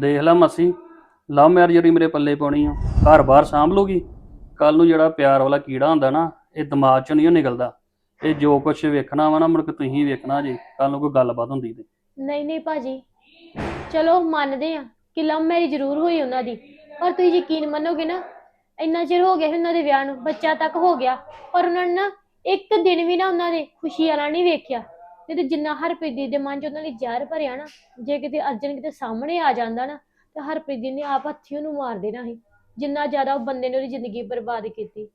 ਦੇਖ ਲੈ ਮਸੀ, love marriage ਜਿਹੜੀ ਮੇਰੇ ਪੱਲੇ ਪਾਉਣੀ ਆ, ਘਰ ਬਾਹਰ ਸਾਂਭ ਲੂਗੀ। ਕੱਲ ਨੂੰ ਜਿਹੜਾ ਪਿਆਰ ਵਾਲਾ ਕੀੜਾ ਹੁੰਦਾ ਨਾ, ਇਹ ਦਿਮਾਗ ਚੋਂ ਨਹੀਂ ਉਹ ਨਿਕਲਦਾ। ਇਹ ਜੋ ਕੁਝ ਵੇਖਣਾ ਵਾ ਨਾ, ਮੁੜ ਕੇ ਤੁਸੀਂ ਵੇਖਣਾ ਜੀ ਕੱਲ ਨੂੰ ਕੋਈ ਗੱਲਬਾਤ ਹੁੰਦੀ ਤੇ। ਨਹੀਂ ਨਹੀਂ ਭਾਜੀ। ਚਲੋ, ਮੰਨਦੇ ਆ ਕਿ ਲਵ ਮੈਰਿਜ ਜ਼ਰੂਰ ਹੋਈ ਉਹਨਾਂ ਦੀ। ਪਰ ਤੁਸੀਂ ਯਕੀਨ ਮੰਨੋਗੇ ਨਾ, ਇੰਨਾ ਚਿਰ ਹੋ ਗਿਆ ਸੀ ਉਹਨਾਂ ਦੇ ਵਿਆਹ ਨੂੰ, ਬੱਚਾ ਤੱਕ ਹੋ ਗਿਆ। ਪਰ ਉਹਨਾਂ ਨੇ ਨਾ ਇੱਕ ਦਿਨ ਵੀ ਨਾ ਉਹਨਾਂ ਦੇ ਖੁਸ਼ੀ ਵਾਲਾ ਨਹੀਂ ਵੇਖਿਆ। ਨਹੀਂ ਤੇ ਜਿੰਨਾ ਹਰਪ੍ਰੀਤ ਦੀ ਦੇ ਮਨ 'ਚ ਉਹਨਾਂ ਲਈ ਜ਼ਹਿਰ ਭਰਿਆ ਨਾ, ਜੇ ਕਿਤੇ ਅਰਜਨ ਕਿਤੇ ਸਾਹਮਣੇ ਆ ਜਾਂਦਾ ਨਾ, ਤਾਂ ਹਰਪ੍ਰੀਤ ਦੀ ਨੇ ਆਪ ਹੱਥੀਂ ਉਹਨੂੰ ਮਾਰ ਦੇਣਾ ਸੀ, ਜਿੰਨਾ ਜ਼ਿਆਦਾ ਉਹ ਬੰਦੇ ਨੇ ਉਹਦੀ ਜ਼ਿੰਦਗੀ ਬਰਬਾਦ ਕੀਤੀ।